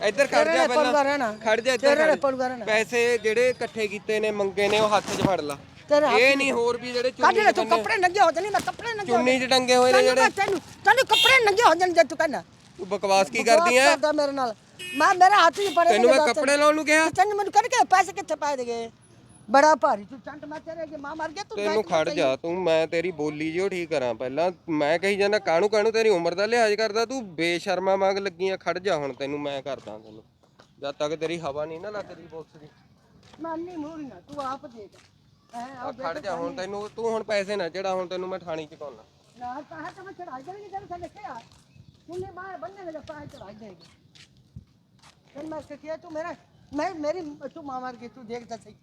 ਇੱਧਰ ਖੜ ਜਾ ਪਹਿਲਾਂ। ਰਹਿਣਾ। ਖੜ ਜਾ ਤੇਰੇ ਇੱਧਰ ਨਾਲ ਖੜ। ਪਲੂਆ ਰਹਿਣਾ। ਪੈਸੇ ਜਿਹੜੇ ਇਕੱਠੇ ਕੀਤੇ ਨੇ ਮੰਗੇ ਨੇ ਉਹ ਹੱਥ 'ਚ ਫੜ ਲਾ। ਤੇਰੇ ਹੱਥ ਇਹ ਨਹੀਂ ਹੋਰ ਵੀ ਜਿਹੜੇ ਕੱਢ ਚੁੰਨੀ ਲੈ ਤੂੰ ਕੱਪੜੇ ਨੰਗੇ ਹੋ ਜਾਣੀ ਮੈਂ ਕੱਪੜੇ ਨੰਗੇ ਹੋ ਚੁੰਨੀ 'ਚ ਟੰਗੇ ਹੋਏ ਨੇ ਜਿਹੜੇ। ਮੈਂ ਤੈਨੂੰ ਤੈਨੂੰ ਕੱਪੜੇ ਨੰਗੇ ਹੋ ਜਾਣ ਜੇ ਤੂੰ ਕਹਿੰਦਾ। ਤੂੰ ਬਕਵਾਸ ਕੀ ਕਰਦੀ ਐ ਕਰਦਾ ਮੇਰੇ ਨਾਲ। ਮੈਂ ਮੇਰਾ ਹੱਥ ਹੀ ਪੜੇ ਤੈਨੂੰ ਮੈਂ ਕੱਪੜੇ ਲਾਉਣ ਨੂੰ ਕਿਹਾ? ਤੈਨੂੰ ਮੈਨੂੰ ਕੱਢ ਕੇ ਪੈਸੇ ਕਿੱਥੇ ਪਾਏ ਦੇਗੇ ਬੜਾ ਭਾਰੀ ਤੂੰ ਚੰਟ ਮੈਂ ਤੇਰੇ ਅੱਗੇ ਮਾਂ ਮਰ ਗਿਆ ਤੂੰ ਤੈਨੂੰ ਖੜ ਜਾ ਤੂੰ ਮੈਂ ਤੇਰੀ ਬੋਲੀ ਜਿਉ ਠੀਕ ਕਰਾਂ ਪਹਿਲਾਂ। ਮੈਂ ਕਹੀ ਜਾਂਦਾ ਕਾਹਨੂੰ ਕਾਹਨੂੰ ਤੇਰੀ ਉਮਰ ਦਾ ਲਿਹਾਜ਼ ਕਰਦਾ ਤੂੰ? ਬੇਸ਼ਰਮਾ ਮੰਗ ਲੱਗੀਆਂ ਖੜ ਜਾ ਹੁਣ ਤੈਨੂੰ ਮੈਂ ਕਰਦਾ ਤੈਨੂੰ। ਜਦ ਤੱਕ ਤੇਰੀ ਹਵਾ ਨਹੀਂ ਨਾ ਲੱਗਦੀ ਪੁਲਿਸ ਦੀ। ਮੈਂ ਨਹੀਂ ਮੂਰੀਆਂ ਤੂੰ ਆਪ ਦੇਖ। ਆ ਖੜ ਜਾ ਹੁਣ ਤੈਨੂੰ ਤੂੰ ਹੁਣ ਪੈਸੇ ਨਾ ਚੜਾ ਹੁਣ ਤੈਨੂੰ ਮੈਂ ਥਾਣੀ ਚ ਪਾਉਣਾ ਨਾ ਕਹਾ ਤਾਂ ਮੈਂ ਚੜਾਈ ਦੇਣੀ ਤੈਨੂੰ ਤਾਂ ਲਿਖਿਆ ਕਿੰਨੇ ਬਾਹਰ ਬੰਨੇ ਲਗਾ ਪਾਏ ਚੜਾਈ ਦੇਗੀ ਤੈਨੂੰ ਮੈਂ ਕਿਹਾ ਤੂੰ ਮੇਰਾ ਮੈਂ ਮੇਰੀ ਤੂੰ ਮਾਂ ਮਰ ਗਈ ਤੂੰ ਦੇਖ ਤਾਂ ਸਹੀ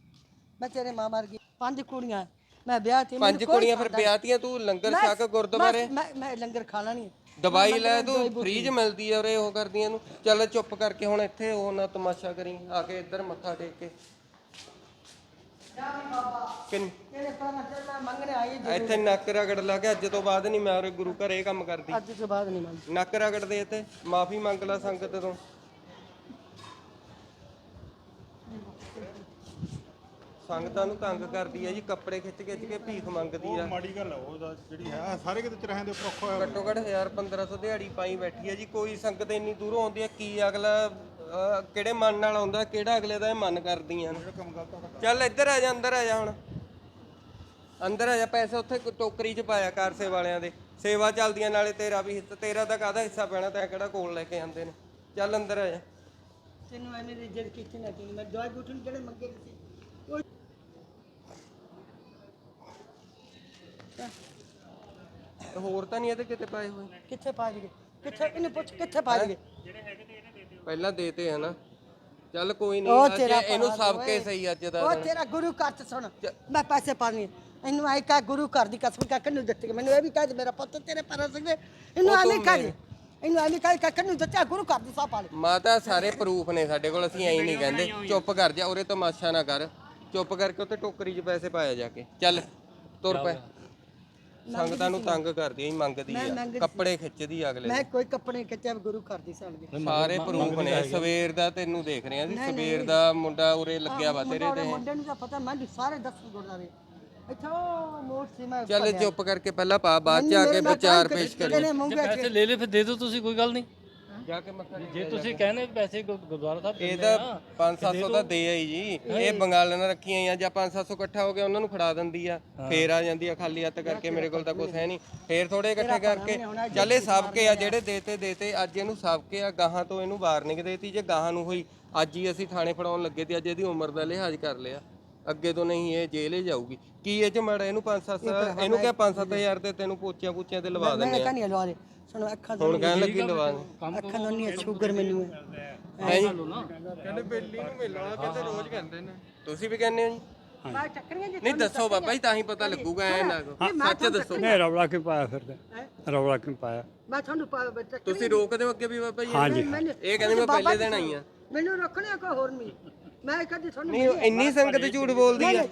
ਮੈਂ ਤੇਰੇ ਮਾਂ ਮਰ ਗਈ ਪੰਜ ਕੁੜੀਆਂ ਮੈਂ ਵਿਆਹ ਤੇ ਪੰਜ ਕੁੜੀਆਂ ਫਿਰ ਵਿਆਹਤੀਆਂ ਤੂੰ ਲੰਗਰ ਛਕ ਗੁਰਦੁਆਰੇ ਮੈਂ ਮੈਂ ਲੰਗਰ ਖਾ ਲੈਣੀ ਦਵਾਈ ਲੈ ਤੂੰ ਫ੍ਰੀ ਚ ਮਿਲਦੀ ਆ ਉਰੇ ਉਹ ਕਰਦੀਆਂ ਨੂੰ ਚੱਲ ਚੁੱਪ ਕਰਕੇ ਹੁਣ ਇੱਥੇ ਉਹ ਨਾ ਤਮਾਸ਼ਾ ਕਰੀ ਆ ਕੇ ਇੱਧਰ ਮੱਥਾ ਟੇਕ ਕੇ ਮੈਂ। ਇੱਥੇ ਨੱਕ ਰਗੜ ਲਾ ਕੇ ਅੱਜ ਤੋਂ ਬਾਅਦ ਨਹੀਂ ਮੈਂ ਗੁਰੂ ਘਰੇ ਇਹ ਕੰਮ ਕਰਦੀ ਅੱਜ ਤੋਂ ਬਾਅਦ ਨਹੀਂ ਮੰਗਦੀ ਨੱਕ ਰਗੜ ਦੇ ਇੱਥੇ ਮਾਫੀ ਮੰਗ ਲੈ ਸੰਗਤ ਤੋਂ ਸੰਗਤਾਂ ਨੂੰ ਤੰਗ ਕਰਦੀ ਆ ਜੀ ਕੱਪੜੇ ਖਿੱਚ ਖਿੱਚ ਕੇ ਭੀਖ ਮੰਗਦੀ ਆ। ਮਾੜੀ ਗੱਲ ਆ ਉਹ ਜਿਹੜੀ ਹੈ ਸਾਰੇ ਕਿਤੇ ਚਰਾਹਾਂ ਦੇ ਉੱਪਰ ਔਖਾ ਹੋਇਆ ਘੱਟੋ ਘੱਟ 1000 1500 ਦਿਹਾੜੀ ਪਾਈ ਬੈਠੀ ਆ ਜੀ ਕੋਈ ਸੰਗਤ ਇੰਨੀ ਦੂਰੋਂ ਆਉਂਦੀ ਆ ਕੀ ਅਗਲਾ ਅਹ, ਕਿਹੜੇ ਮਨ ਨਾਲ ਆਉਂਦਾ ਕਿਹੜਾ ਅਗਲੇ ਦਾ ਇਹ ਮਨ ਕਰਦੀਆਂ ਨੇ। ਚੱਲ ਇੱਧਰ ਆ ਜਾ ਅੰਦਰ ਆ ਜਾ ਹੁਣ। ਅੰਦਰ ਆ ਜਾ ਪੈਸੇ ਉੱਥੇ ਟੋਕਰੀ 'ਚ ਪਾਇਆ ਕਾਰ ਸੇ ਵਾਲਿਆਂ ਦੇ। ਸੇਵਾ ਚੱਲਦੀਆਂ ਨਾਲੇ ਤੇਰਾ ਵੀ ਹਿੱਸਾ ਤੇਰਾ ਤਾਂ ਕਾਹਦਾ ਹਿੱਸਾ ਪੈਣਾ ਤੈਂ ਕਿਹੜਾ ਕੋਲ ਲੈ ਕੇ ਆਂਦੇ ਨੇ। ਚੱਲ ਅੰਦਰ ਆ ਜਾ। ਤੈਨੂੰ ਐਵੇਂ ਦੀ ਇੱਜ਼ਤ ਕੀਤੀ ਨਾ ਤੈਨੂੰ ਮੈਂ ਦਵਾਈ ਬੂਟਨ ਜਿਹੜੇ ਮੰਗੇ ਸੀ ਉਹ ਤੇ ਹੋਰ ਤਾਂ ਨਹੀਂ ਇਹਦੇ ਕਿਤੇ ਪਾਏ ਹੋਏ? ਕਿੱਥੇ ਪਾ ਗਏ ਕਿੱਥੇ ਇਹਨੂੰ ਪੁੱਛ ਕਿੱਥੇ ਪਾ ਗਏ ਪਹਿਲਾਂ ਦੇਤੇ ਹੈ ਨਾ। ਚੱਲ ਕੋਈ ਨਹੀਂ ਉਹ ਅੱਜ ਤੇਰਾ ਇਹਨੂੰ ਭਲਾ ਸਭ ਕੇ। ਸਹੀ ਅੱਜ ਦਾ ਉਹ ਦਿਨ। ਤੇਰਾ ਗੁਰੂ ਘਰ ਚ ਸੁਣ ਮੈਂ ਪੈਸੇ ਪਾਣੀ ਇਹਨੂੰ ਆਈ ਕਾ ਗੁਰੂ ਘਰ ਦੀ ਕਸਮ ਕਾ ਕੰਨੂ ਦਿੱਤੀ ਮੈਨੂੰ ਇਹ ਵੀ ਕਹਿ ਦੇ ਮੇਰਾ ਪੁੱਤ ਤੇਰੇ ਪਰ ਸਕਦੇ ਇਹਨੂੰ ਐਵੇਂ ਕਹਿ ਦੇ। ਇਹਨੂੰ ਐਵੇਂ ਕਹਿ ਕਾ ਕੰਨੂ ਦਿੱਤਾ ਗੁਰੂ ਘਰ ਦੀ ਸਾਹ ਪਾ ਲੈ ਮਾਤਾ ਸਾਰੇ ਪ੍ਰੂਫ ਨੇ ਸਾਡੇ ਕੋਲ ਅਸੀਂ ਐਂ ਨਹੀਂ ਕਹਿੰਦੇ। ਚੁੱਪ ਕਰ ਜਾ ਉਰੇ ਤਮਾਸ਼ਾ ਨਾ ਕਰ। ਚੁੱਪ ਕਰਕੇ ਉੱਤੇ ਟੋਕਰੀ 'ਚ ਪੈਸੇ ਪਾਇਆ ਜਾ ਕੇ। ਚੱਲ ਤੁਰ ਪੈ। ਸੰਗਤਾਂ ਨੂੰ ਤੰਗ ਕਰਦੀ ਐ ਮੰਗਦੀ ਆ। ਕੱਪੜੇ ਖਿੱਚਦੀ ਆ ਅਗਲੇ ਮੈਂ ਕੋਈ ਕੱਪੜੇ ਕੱਚਾ ਗੁਰੂ ਘਰ ਦੀ ਸਾਲ ਦੇ ਸਾਰੇ ਪ੍ਰੂਫ ਨੇ ਸਵੇਰ ਦਾ ਤੈਨੂੰ ਦੇਖ ਰਹੇ ਆ ਜੀ ਸਵੇਰ ਦਾ ਮੁੰਡਾ ਉਰੇ ਲੱਗਿਆ ਵਾ ਤੇਰੇ ਤੇ। ਮੁੰਡੇ ਨੂੰ ਤਾਂ ਪਤਾ ਮੈਨੂੰ ਸਾਰੇ ਦੱਸ ਗੁਰਦਾਰੇ ਇੱਥੋਂ ਮੋਟ ਸੀ ਮੈਂ ਚੱਲ ਚੁੱਪ ਕਰਕੇ ਪਹਿਲਾਂ ਪਾ ਬਾਅਦ ਚ ਆ ਕੇ ਵਿਚਾਰ ਪੇਸ਼ ਕਰੀ ਪੈਸੇ ਲੈ ਲੈ ਫਿਰ ਦੇ ਦਿਓ ਤੁਸੀਂ ਕੋਈ ਗੱਲ ਨਹੀਂ। ਜਾ ਕੇ ਮੱਥਾ ਟੇਕ। ਜੇ ਤੁਸੀਂ ਕਹਿੰਦੇ ਪੈਸੇ ਗੁਰ- ਗੁਰਦੁਆਰਾ ਸਾਹਿਬ ਇਹ ਤਾਂ 5-700 ਤਾਂ ਦੇ ਆਈ ਜੀ। ਇਹ ਬੰਗਾਲਨ ਰੱਖੀਆਂ ਆ ਜਾਂ 5-700 ਇਕੱਠਾ ਹੋ ਗਿਆ ਉਹਨਾਂ ਨੂੰ ਫੜਾ ਦਿੰਦੀ ਆ। ਫੇਰ ਆ ਜਾਂਦੀ ਆ ਖਾਲੀ ਹੱਥ ਕਰਕੇ ਮੇਰੇ ਕੋਲ ਤਾਂ ਕੁਝ ਹੈ ਨਹੀਂ। ਫੇਰ ਥੋੜੇ ਇਕੱਠੇ ਕਰਕੇ ਚੱਲ ਇਹ ਸਭ ਕੇ ਆ ਜਿਹੜੇ ਦੇਤੇ ਦੇਤੇ ਅੱਜ ਇਹਨੂੰ ਸਭ ਕੇ ਆ ਗਾਹਾਂ ਤੋਂ ਇਹਨੂੰ ਵਾਰਨਿੰਗ ਦੇਤੀ। ਜੇ ਗਾਹਾਂ ਨੂੰ ਹੋਈ ਅੱਜ ਹੀ ਅਸੀਂ ਥਾਣੇ ਫੜਾਉਣ ਲੱਗੇ ਤੇ ਅੱਜ ਇਹਦੀ ਉਮਰ ਦਾ ਲਿਹਾਜ਼ ਕਰ ਲਿਆ। ਅੱਗੇ ਤੋਂ ਨਹੀਂ ਇਹ ਜੇਲ੍ਹ ਜਾਊਗੀ। ਕੀ ਇਹ ਚ ਮੜਾ ਇਹਨੂੰ 5-7 ਇਹਨੂੰ ਕਿਹਾ 5-7000 ਤੇ ਤੈਨੂੰ ਪੋਚਿਆਂ ਪੁੱਚਿਆਂ ਤੇ ਲਵਾ ਮੈਂ ਦਿੰਦੇ ਆ। ਲਵਾ ਦੇ ਸੁਣ ਅੱਖਾਂ ਤੋਂ ਹੁਣ ਕਹਿਣ ਲੱਗੀ ਲਵਾ ਦੇ। ਅੱਖਾਂ ਤੋਂ ਨਹੀਂ ਸ਼ੂਗਰ ਮੈਨੂੰ। ਹੈ ਹੈ ਜੀ ਕਹਿੰਦੇ ਬੇਲੀ ਨੂੰ ਮਿਲਣਾ ਕਹਿੰਦੇ ਰੋਜ਼ ਕਹਿੰਦੇ ਨੇ। ਤੁਸੀਂ ਵੀ ਕਹਿੰਦੇ ਹੋ ਜੀ? ਮੈਂ ਟੱਕਰੀਆਂ ਜੀ ਨਹੀਂ ਦੱਸੋ ਬਾਬਾ ਜੀ ਤਾਂ ਹੀ ਪਤਾ ਲੱਗੂਗਾ ਐ ਨਾ ਸੱਚ ਦੱਸੋ। ਨਹੀਂ ਰੌਲਾ ਕਿਉਂ ਪਾਇਆ ਫਿਰਦਾ ਰੌਲਾ ਕਿਉਂ ਪਾਇਆ? ਮੈਂ ਤੁਹਾਨੂੰ ਪਾ- ਟੱਕਰੀ ਤੁਸੀਂ ਰੋਕਦੇ ਹੋ ਅੱਗੇ ਵੀ ਬਾਬਾ ਜੀ? ਹਾਂਜੀ। ਇਹ ਕਹਿੰਦੇ ਮੈਂ ਪਹਿਲੇ ਦਿਨ ਆਈ ਆ ਮੈਨੂੰ ਰੱਖਣਾ ਕੋਈ ਹੋਰ ਨਹੀਂ। ਮੈਂ ਕਦੀ ਤੁਹਾਨੂੰ ਨਹੀਂ ਉਹ ਇੰਨੀ ਸੰਗਤ ਝੂਠ ਬੋਲਦੀ ਆ।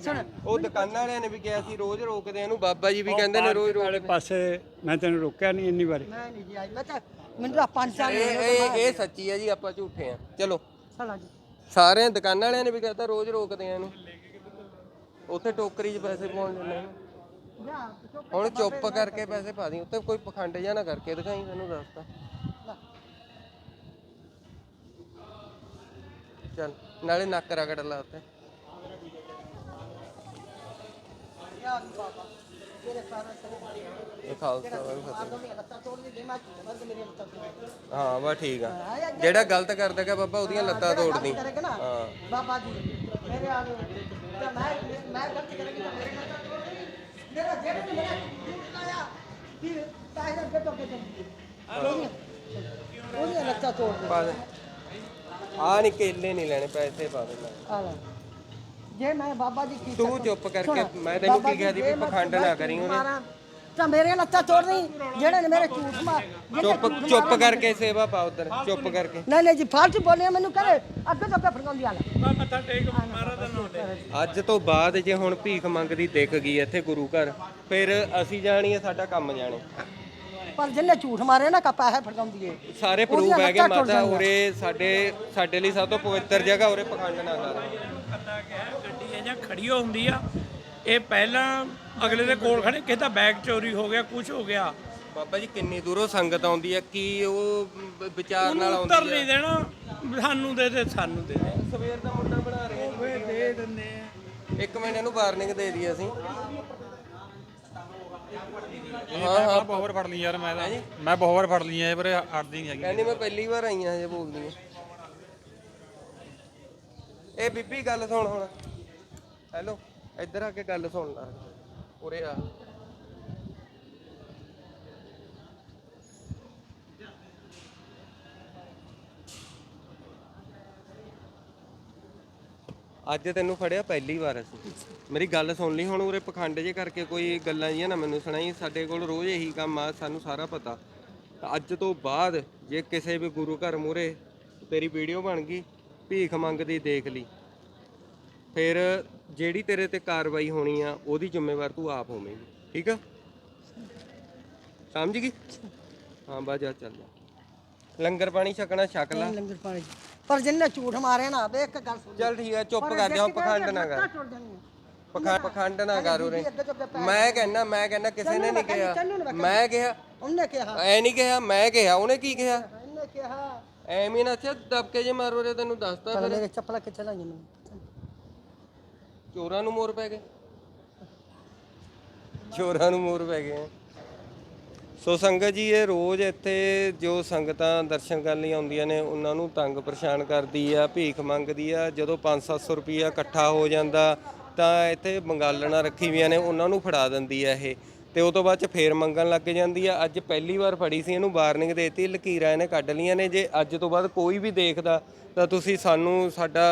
ਉਹ ਦੁਕਾਨਾਂ ਵਾਲਿਆਂ ਨੇ ਵੀ ਕਿਹਾ ਸੀ ਰੋਜ਼ ਰੋਕਦੇ ਆ ਇਹਨੂੰ ਬਾਬਾ ਜੀ ਵੀ ਕਹਿੰਦੇ ਨੇ ਰੋਜ਼ ਵਾਲੇ ਪਾਸੇ ਮੈਂ ਤੈਨੂੰ ਰੋਕਿਆ ਨਹੀਂ ਇੰਨੀ ਵਾਰੀ। ਮੈਂ ਨਹੀਂ ਜੀ ਆਈ। ਮੈਂ ਤਾਂ ਮੈਨੂੰ ਤਾਂ ਪੰਜ ਸਾਲ ਹੋ ਇਹ ਗਏ ਇਹ ਇਹ ਸੱਚੀ ਹੈ ਜੀ ਆਪਾਂ ਝੂਠੇ ਆ। ਚਲੋ। ਸਾਲਾਂ ਜੀ। ਸਾਰੇ ਦੁਕਾਨਾਂ ਵਾਲਿਆਂ ਨੇ ਵੀ ਕਹਤਾ ਰੋਜ਼ ਰੋਕਦੇ ਆ ਇਹਨੂੰ। ਉੱਥੇ ਟੋਕਰੀ 'ਚ ਪੈਸੇ ਪਾਉਣ ਜਾਂਦੇ ਇਹਨੂੰ ਜਾ ਚੁੱਪ ਹੁਣ ਚੁੱਪ ਕਰਕੇ ਪੈਸੇ ਪਾ ਦੀ। ਉੱਤੇ ਕੋਈ ਪਖੰਡ ਜਾਂ ਨਾ ਕਰਕੇ ਦਿਖਾਈ ਤੈਨੂੰ ਦੱਸਤਾ ਚੱਲ। ਨਾਲੇ ਨੱਕ ਰਗੜ ਲਾ ਉੱਤੇ। ਯਾ ਬਾਬਾ ਤੇਰੇ ਸਾਰਾ ਇਹ ਖਾਲਸਾ ਲੱਤਾਂ ਲੱਤਾਂ ਹਾਂ ਵਾ ਠੀਕ ਆ। ਜਿਹੜਾ ਗਲਤ ਕਰਦਾ ਕਿ ਬਾਬਾ ਉਹਦੀਆਂ ਲੱਤਾਂ ਤੋੜਦੀ ਕਰੇਗਾ ਨਾ ਹਾਂ। ਬਾਬਾ ਜੀ ਮੇਰੇ ਆ ਮੈਂ ਮੈਂ ਗਲਤ ਕਰਾਂਗੀ ਤਾਂ ਮੇਰੇ ਲੱਤਾਂ ਤੋੜ ਦੇਗੀ ਮੇਰਾ ਜਿਹੜੇ ਮੇਰਾ ਲਾਇਆ ਵੀ ਪੈਸੇ ਅੱਗੇ ਤੋਂ ਅੱਗੇ ਚੱਲੀ ਉਹਦੀਆਂ ਲੱਤਾਂ ਤੋੜ ਦੇ ਪਾ ਦੇ। ਆ ਨਹੀਂ ਕੇਲੇ ਨਹੀਂ ਲੈਣੇ ਪੈਸੇ ਪਾ ਦੇ ਲੈ। ਆ ਲੈ। ਜੇ ਮੈਂ ਬਾਬਾ ਜੀ ਕੀ ਤੂੰ ਚੁੱਪ ਕਰਕੇ ਮੈਂ ਤੈਨੂੰ ਕੀ ਕਿਹਾ ਸੀ ਵੀ ਪਖੰਡ ਨਾ ਕਰੀ ਉਹਨੇ ਮਾਰਾਂ ਤਾਂ ਮੇਰੇ ਲੱਤਾਂ ਤੋੜ ਨਹੀਂ ਜਿਹੜੇ ਨੇ ਮੇਰੇ ਝੂਠ ਮਾਰ ਜਿਹਨੇ ਚੁੱਪ ਚੁੱਪ ਕਰਕੇ ਸੇਵਾ ਪਾ ਉਧਰ ਚੁੱਪ ਕਰਕੇ ਨਹੀਂ ਨਹੀਂ ਜੀ ਫਾਲਤੂ ਬੋਲਿਆ ਮੈਨੂੰ ਕਰੇ ਅੱਗੇ ਤੋਂ ਅੱਗੇ ਫੜਕਾਉਂਦੀ ਆ ਲੈ ਅੱਜ ਤੋਂ ਬਾਅਦ ਜੇ ਹੁਣ ਭੀਖ ਮੰਗਦੀ ਦਿਖ ਗਈ ਇੱਥੇ ਗੁਰੂ ਘਰ ਫਿਰ ਅਸੀਂ ਜਾਣੀਏ ਸਾਡਾ ਕੰਮ ਜਾਣੇ ਪਰ ਜਿਹਨੇ ਝੂਠ ਮਾਰੇ ਨਾ ਕਪਾ ਹੈ ਫੜਕਾਉਂਦੀ ਏ ਸਾਰੇ ਪ੍ਰੂਫ ਹੈਗੇ ਮਾਤਾ ਉਰੇ ਸਾਡੇ ਸਾਡੇ ਲਈ ਸਭ ਤੋਂ ਪਵਿੱਤਰ ਜਗ੍ਹਾ ਉਰੇ ਪਖੰਡ ਨਾ ਕਰ ਗੱਡੀ ਇਹ ਜਾਂ ਖੜੀ ਹੁੰਦੀ ਆ ਇਹ ਪਹਿਲਾਂ ਅਗਲੇ ਦੇ ਕੋਲ ਖੜੇ ਕਿਸੇ ਦਾ ਬੈਗ ਚੋਰੀ ਹੋ ਗਿਆ ਕੁਝ ਹੋ ਗਿਆ। ਬਾਬਾ ਜੀ ਕਿੰਨੀ ਦੂਰੋਂ ਸੰਗਤ ਆਉਂਦੀ ਹੈ ਕੀ ਉਹ ਬ- ਵਿਚਾਰ ਨਾਲ ਉਹਨੂੰ ਉੱਤਰ ਆਉਂਦੀ ਨਹੀਂ ਹੈ ਦੇਣਾ ਸਾਨੂੰ ਦੇ ਦੇ ਸਾਨੂੰ ਦੇ ਦੇ। ਸਵੇਰ ਦਾ ਮੁੰਡਾ ਬਣਾ ਰਹੇ ਆ। ਓਏ ਦੇ ਦਿੰਦੇ ਆ। ਇੱਕ ਮਹੀਨੇ ਨੂੰ ਵਾਰਨਿੰਗ ਦੇ ਦਈ ਅਸੀਂ। ਹਾਂ ਹਾਂ। ਬਹੁਤ ਵਾਰ ਫੜ ਲਈ ਯਾਰ ਮੈਂ ਤਾਂ ਮੈਂ ਬਹੁਤ ਵਾਰ ਫੜ ਲਈ ਐ ਪਰ ਅੜਦੀ ਨਹੀਂ ਹੈਗੀ। ਕਹਿੰਦੀ ਮੈਂ ਪਹਿਲੀ ਵਾਰ ਆਈ ਹਾਂ ਜੇ ਬੋਲਦੀ ਹਾਂ ਇਹ ਬੀਬੀ ਗੱਲ ਸੁਣ ਹੁਣ। ਹੈਲੋ ਇੱਧਰ ਆ ਕੇ ਗੱਲ ਸੁਣ ਲੈ। ਉਰੇ ਆ। ਅੱਜ ਤੈਨੂੰ ਫੜਿਆ ਪਹਿਲੀ ਵਾਰ ਅਸੀਂ। ਮੇਰੀ ਗੱਲ ਸੁਣ ਲਈ, ਹੁਣ ਉਰੇ ਪਖੰਡ ਜੇ ਕਰਕੇ ਕੋਈ ਗੱਲਾਂ ਜੀਆਂ ਨਾ ਮੈਨੂੰ ਸੁਣਾਈ, ਸਾਡੇ ਕੋਲ ਰੋਜ਼ ਇਹੀ ਕੰਮ ਆ, ਸਾਨੂੰ ਸਾਰਾ ਪਤਾ। ਤਾਂ ਅੱਜ ਤੋਂ ਬਾਅਦ ਜੇ ਕਿਸੇ ਵੀ ਗੁਰੂ ਘਰ ਮੂਰੇ ਤੇਰੀ ਵੀਡੀਓ ਬਣ ਗਈ, ਭੀਖ ਮੰਗਦੀ ਦੇਖ ਲਈ। ਫਿਰ ਜਿਹੜੀ ਤੇਰੇ ਤੇ ਕਾਰਵਾਈ ਹੋਣੀ ਆ, ਉਹਦੀ ਜ਼ਿੰਮੇਵਾਰ ਤੂੰ ਆਪ ਹੋਵੇਂਗੀ। ਠੀਕ ਆ? ਸਮਝ ਗਈ? ਹਾਂ ਬਾ ਚੱਲ ਜਾ। ਲੰਗਰ ਪਾਣੀ ਛਕਣਾ ਛਕ ਲੈ। ਲੰਗਰ ਪਾਣੀ। ਪਰ ਜਿਹਨੇ ਝੂਠ ਮਾਰੇ ਨਾ ਵੇ ਇੱਕ ਗੱਲ ਸੁਣ ਚੱਲ ਠੀਕ ਆ ਚੁੱਪ ਕਰ ਜਾ ਪਖੰਡ ਨਾ ਕਰ। ਪਖੰਡ ਪਖੰਡ ਨਾ ਕਰ ਉਰੇ। ਮੈਂ ਕਹਿੰਦਾ ਮੈਂ ਕਹਿੰਦਾ ਕਿਸੇ ਨੇ ਨਹੀਂ ਕਿਹਾ। ਮੈਂ ਕਿਹਾ ਉਹਨੇ ਕਿਹਾ। ਐ ਨਹੀਂ ਕਿਹਾ ਮੈਂ ਕਿਹਾ ਉਹਨੇ ਕੀ ਕਿਹਾ? ਇਹਨੇ ਕਿਹਾ। ਐਵੇਂ ਨਾ ਅੱਛਾ ਦਬਕੇ ਜੇ ਮਾਰੋ ਰੇ ਤੈਨੂੰ ਪਰ ਫਿਰ। ਮੇਰੇ ਚੱਪਲਾਂ ਕਿੱਥੇ ਲਾਈਆਂ ਮੈਨੂੰ ਚੋਰਾਂ ਨੂੰ ਮੋਰ ਪੈ ਗਏ। ਚੋਰਾਂ ਨੂੰ ਮੋਰ ਪੈ ਗਏ। ਸੋ ਸੰਗਤ ਜੀ, ਇਹ ਰੋਜ਼ ਇੱਥੇ ਜੋ ਸੰਗਤਾਂ ਦਰਸ਼ਨ ਕਰਨ ਲਈ ਆਉਂਦੀਆਂ ਨੇ, ਉਹਨਾਂ ਨੂੰ ਤੰਗ ਪਰੇਸ਼ਾਨ ਕਰਦੀ ਆ, ਭੀਖ ਮੰਗਦੀ ਆ। ਜਦੋਂ 5-700 ਰੁਪਈਆ ਇਕੱਠਾ ਹੋ ਜਾਂਦਾ, ਤਾਂ ਇੱਥੇ ਬੰਗਾਲਣਾ ਰੱਖੀ ਵੀਆਂ ਨੇ, ਉਹਨਾਂ ਨੂੰ ਫੜਾ ਦਿੰਦੀ ਆ ਇਹ। ਤੇ ਉਹ ਤੋਂ ਬਾਅਦ ਚ ਫੇਰ ਮੰਗਣ ਲੱਗ ਜਾਂਦੀ ਆ। ਅੱਜ ਪਹਿਲੀ ਵਾਰ ਫੜੀ ਸੀ ਇਹਨੂੰ, ਵਾਰਨਿੰਗ ਦੇਤੀ, ਲਕੀਰਾਂ ਇਹਨੇ ਕੱਢ ਲੀਆਂ ਨੇ। ਜੇ ਅੱਜ ਤੋਂ ਬਾਅਦ ਕੋਈ ਵੀ ਦੇਖਦਾ, ਤਾਂ ਤੁਸੀਂ ਸਾਨੂੰ ਸਾਡਾ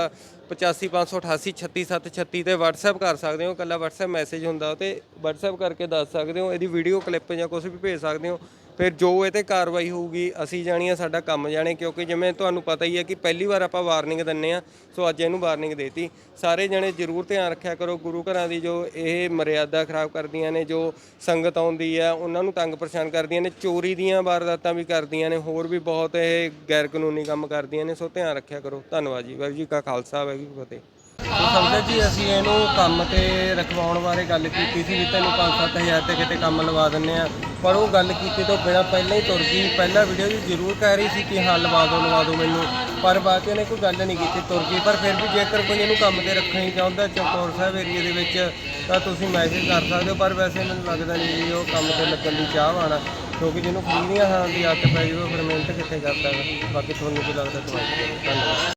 8558 36736 ਤੇ WhatsApp ਕਰ ਸਕਦੇ ਹੋ। ਕੱਲਾ WhatsApp ਮੈਸੇਜ ਹੁੰਦਾ ਤੇ WhatsApp ਕਰਕੇ ਦੱਸ ਸਕਦੇ ਹੋ। ਇਹਦੀ ਵੀਡੀਓ ਕਲਿੱਪ ਜਾਂ ਕੁਝ ਵੀ ਭੇਜ ਸਕਦੇ ਹੋ। ਫਿਰ ਜੋ ਇਹ ਤੇ ਕਾਰਵਾਈ ਹੋਊਗੀ, ਅਸੀਂ ਜਾਣੀ ਆ ਸਾਡਾ ਕੰਮ ਜਾਣੇ, ਕਿਉਂਕਿ ਜਿਵੇਂ ਤੁਹਾਨੂੰ ਪਤਾ ਹੀ ਹੈ ਕਿ ਪਹਿਲੀ ਵਾਰ ਆਪਾਂ ਵਾਰਨਿੰਗ ਦਿੰਨੇ ਆ, ਸੋ ਅੱਜ ਇਹਨੂੰ ਵਾਰਨਿੰਗ ਦੇਤੀ। ਸਾਰੇ ਜਣੇ ਜ਼ਰੂਰ ਧਿਆਨ ਰੱਖਿਆ ਕਰੋ, ਗੁਰੂ ਘਰਾਂ ਦੀ ਜੋ ਇਹ ਮਰਿਆਦਾ ਖਰਾਬ ਕਰਦੀਆਂ ਨੇ, ਜੋ ਸੰਗਤ ਆਉਂਦੀ ਹੈ ਉਹਨਾਂ ਨੂੰ ਤੰਗ ਪਰੇਸ਼ਾਨ ਕਰਦੀਆਂ ਨੇ, ਚੋਰੀ ਦੀਆਂ ਵਾਰਦਾਤਾਂ ਵੀ ਕਰਦੀਆਂ ਨੇ, ਹੋਰ ਵੀ ਬਹੁਤ ਇਹ ਗੈਰ ਕਾਨੂੰਨੀ ਕੰਮ ਕਰਦੀਆਂ ਨੇ, ਸੋ ਧਿਆਨ ਰੱਖਿਆ ਕਰੋ। ਧੰਨਵਾਦ ਜੀ, ਵਾਹਿਗੁਰੂ ਜੀ ਕਾ ਖਾਲਸਾ, ਵਾਹਿਗੁਰੂ ਜੀ ਕੀ ਫਤਿਹ। ਸੋ ਜੀ, ਅਸੀਂ ਇਹਨੂੰ ਕੰਮ ਤੇ ਰਖਵਾਉਣ ਬਾਰੇ ਗੱਲ ਕੀਤੀ ਸੀ ਵੀ ਤੈਨੂੰ 5-7000 ਤੇ ਕਿਤੇ ਕੰਮ ਲਵਾ ਦਿੰਨੇ ਆ ਪਰ ਉਹ ਗੱਲ ਕੀਤੀ ਤੋਂ ਬਿਨਾਂ ਪਹਿਲਾਂ ਹੀ ਤੁਰ ਗਈ। ਪਹਿਲਾਂ ਵੀਡੀਓ 'ਚ ਜ਼ਰੂਰ ਕਹਿ ਰਹੀ ਸੀ ਕਿ ਹਾਂ, ਲਵਾ ਦਿਓ ਲਵਾ ਦਿਓ ਮੈਨੂੰ। ਪਰ ਬਾਅਦ ਇਹਨੇ ਕੋਈ ਗੱਲ ਨਹੀਂ ਕੀਤੀ, ਤੁਰ ਗਈ। ਪਰ ਫਿਰ ਵੀ ਜੇਕਰ ਕੋਈ ਇਹਨੂੰ ਕੰਮ ਤੇ ਰੱਖਣਾ ਹੀ ਚਾਹੁੰਦਾ ਚਮਕੌਰ ਸਾਹਿਬ ਏਰੀਆ ਦੇ ਵਿੱਚ, ਤਾਂ ਤੁਸੀਂ ਮੈਸੇਜ ਕਰ ਸਕਦੇ ਹੋ। ਪਰ ਵੈਸੇ ਮੈਨੂੰ ਲੱਗਦਾ ਨਹੀਂ ਵੀ ਉਹ ਕੰਮ ਤੇ ਲੱਗਣ ਦੀ ਚਾਹ ਆਣਾ ਕਿਉਂਕਿ ਜਿਹਨੂੰ ਫਰੀ ਦੀਆਂ ਹਾਂ ਦੀ ਆਦਤ ਪੈ ਜਾਵੇ ਫਿਰ ਮਿਹਨਤ ਕਿੱਥੇ ਕਰਦਾ ਗਾ। ਬਾਕੀ ਤੁਹਾਨੂੰ ਕੀ ਲੱਗਦਾ ਤੁਹਾਡੀ ਧੰਨਵਾਦ।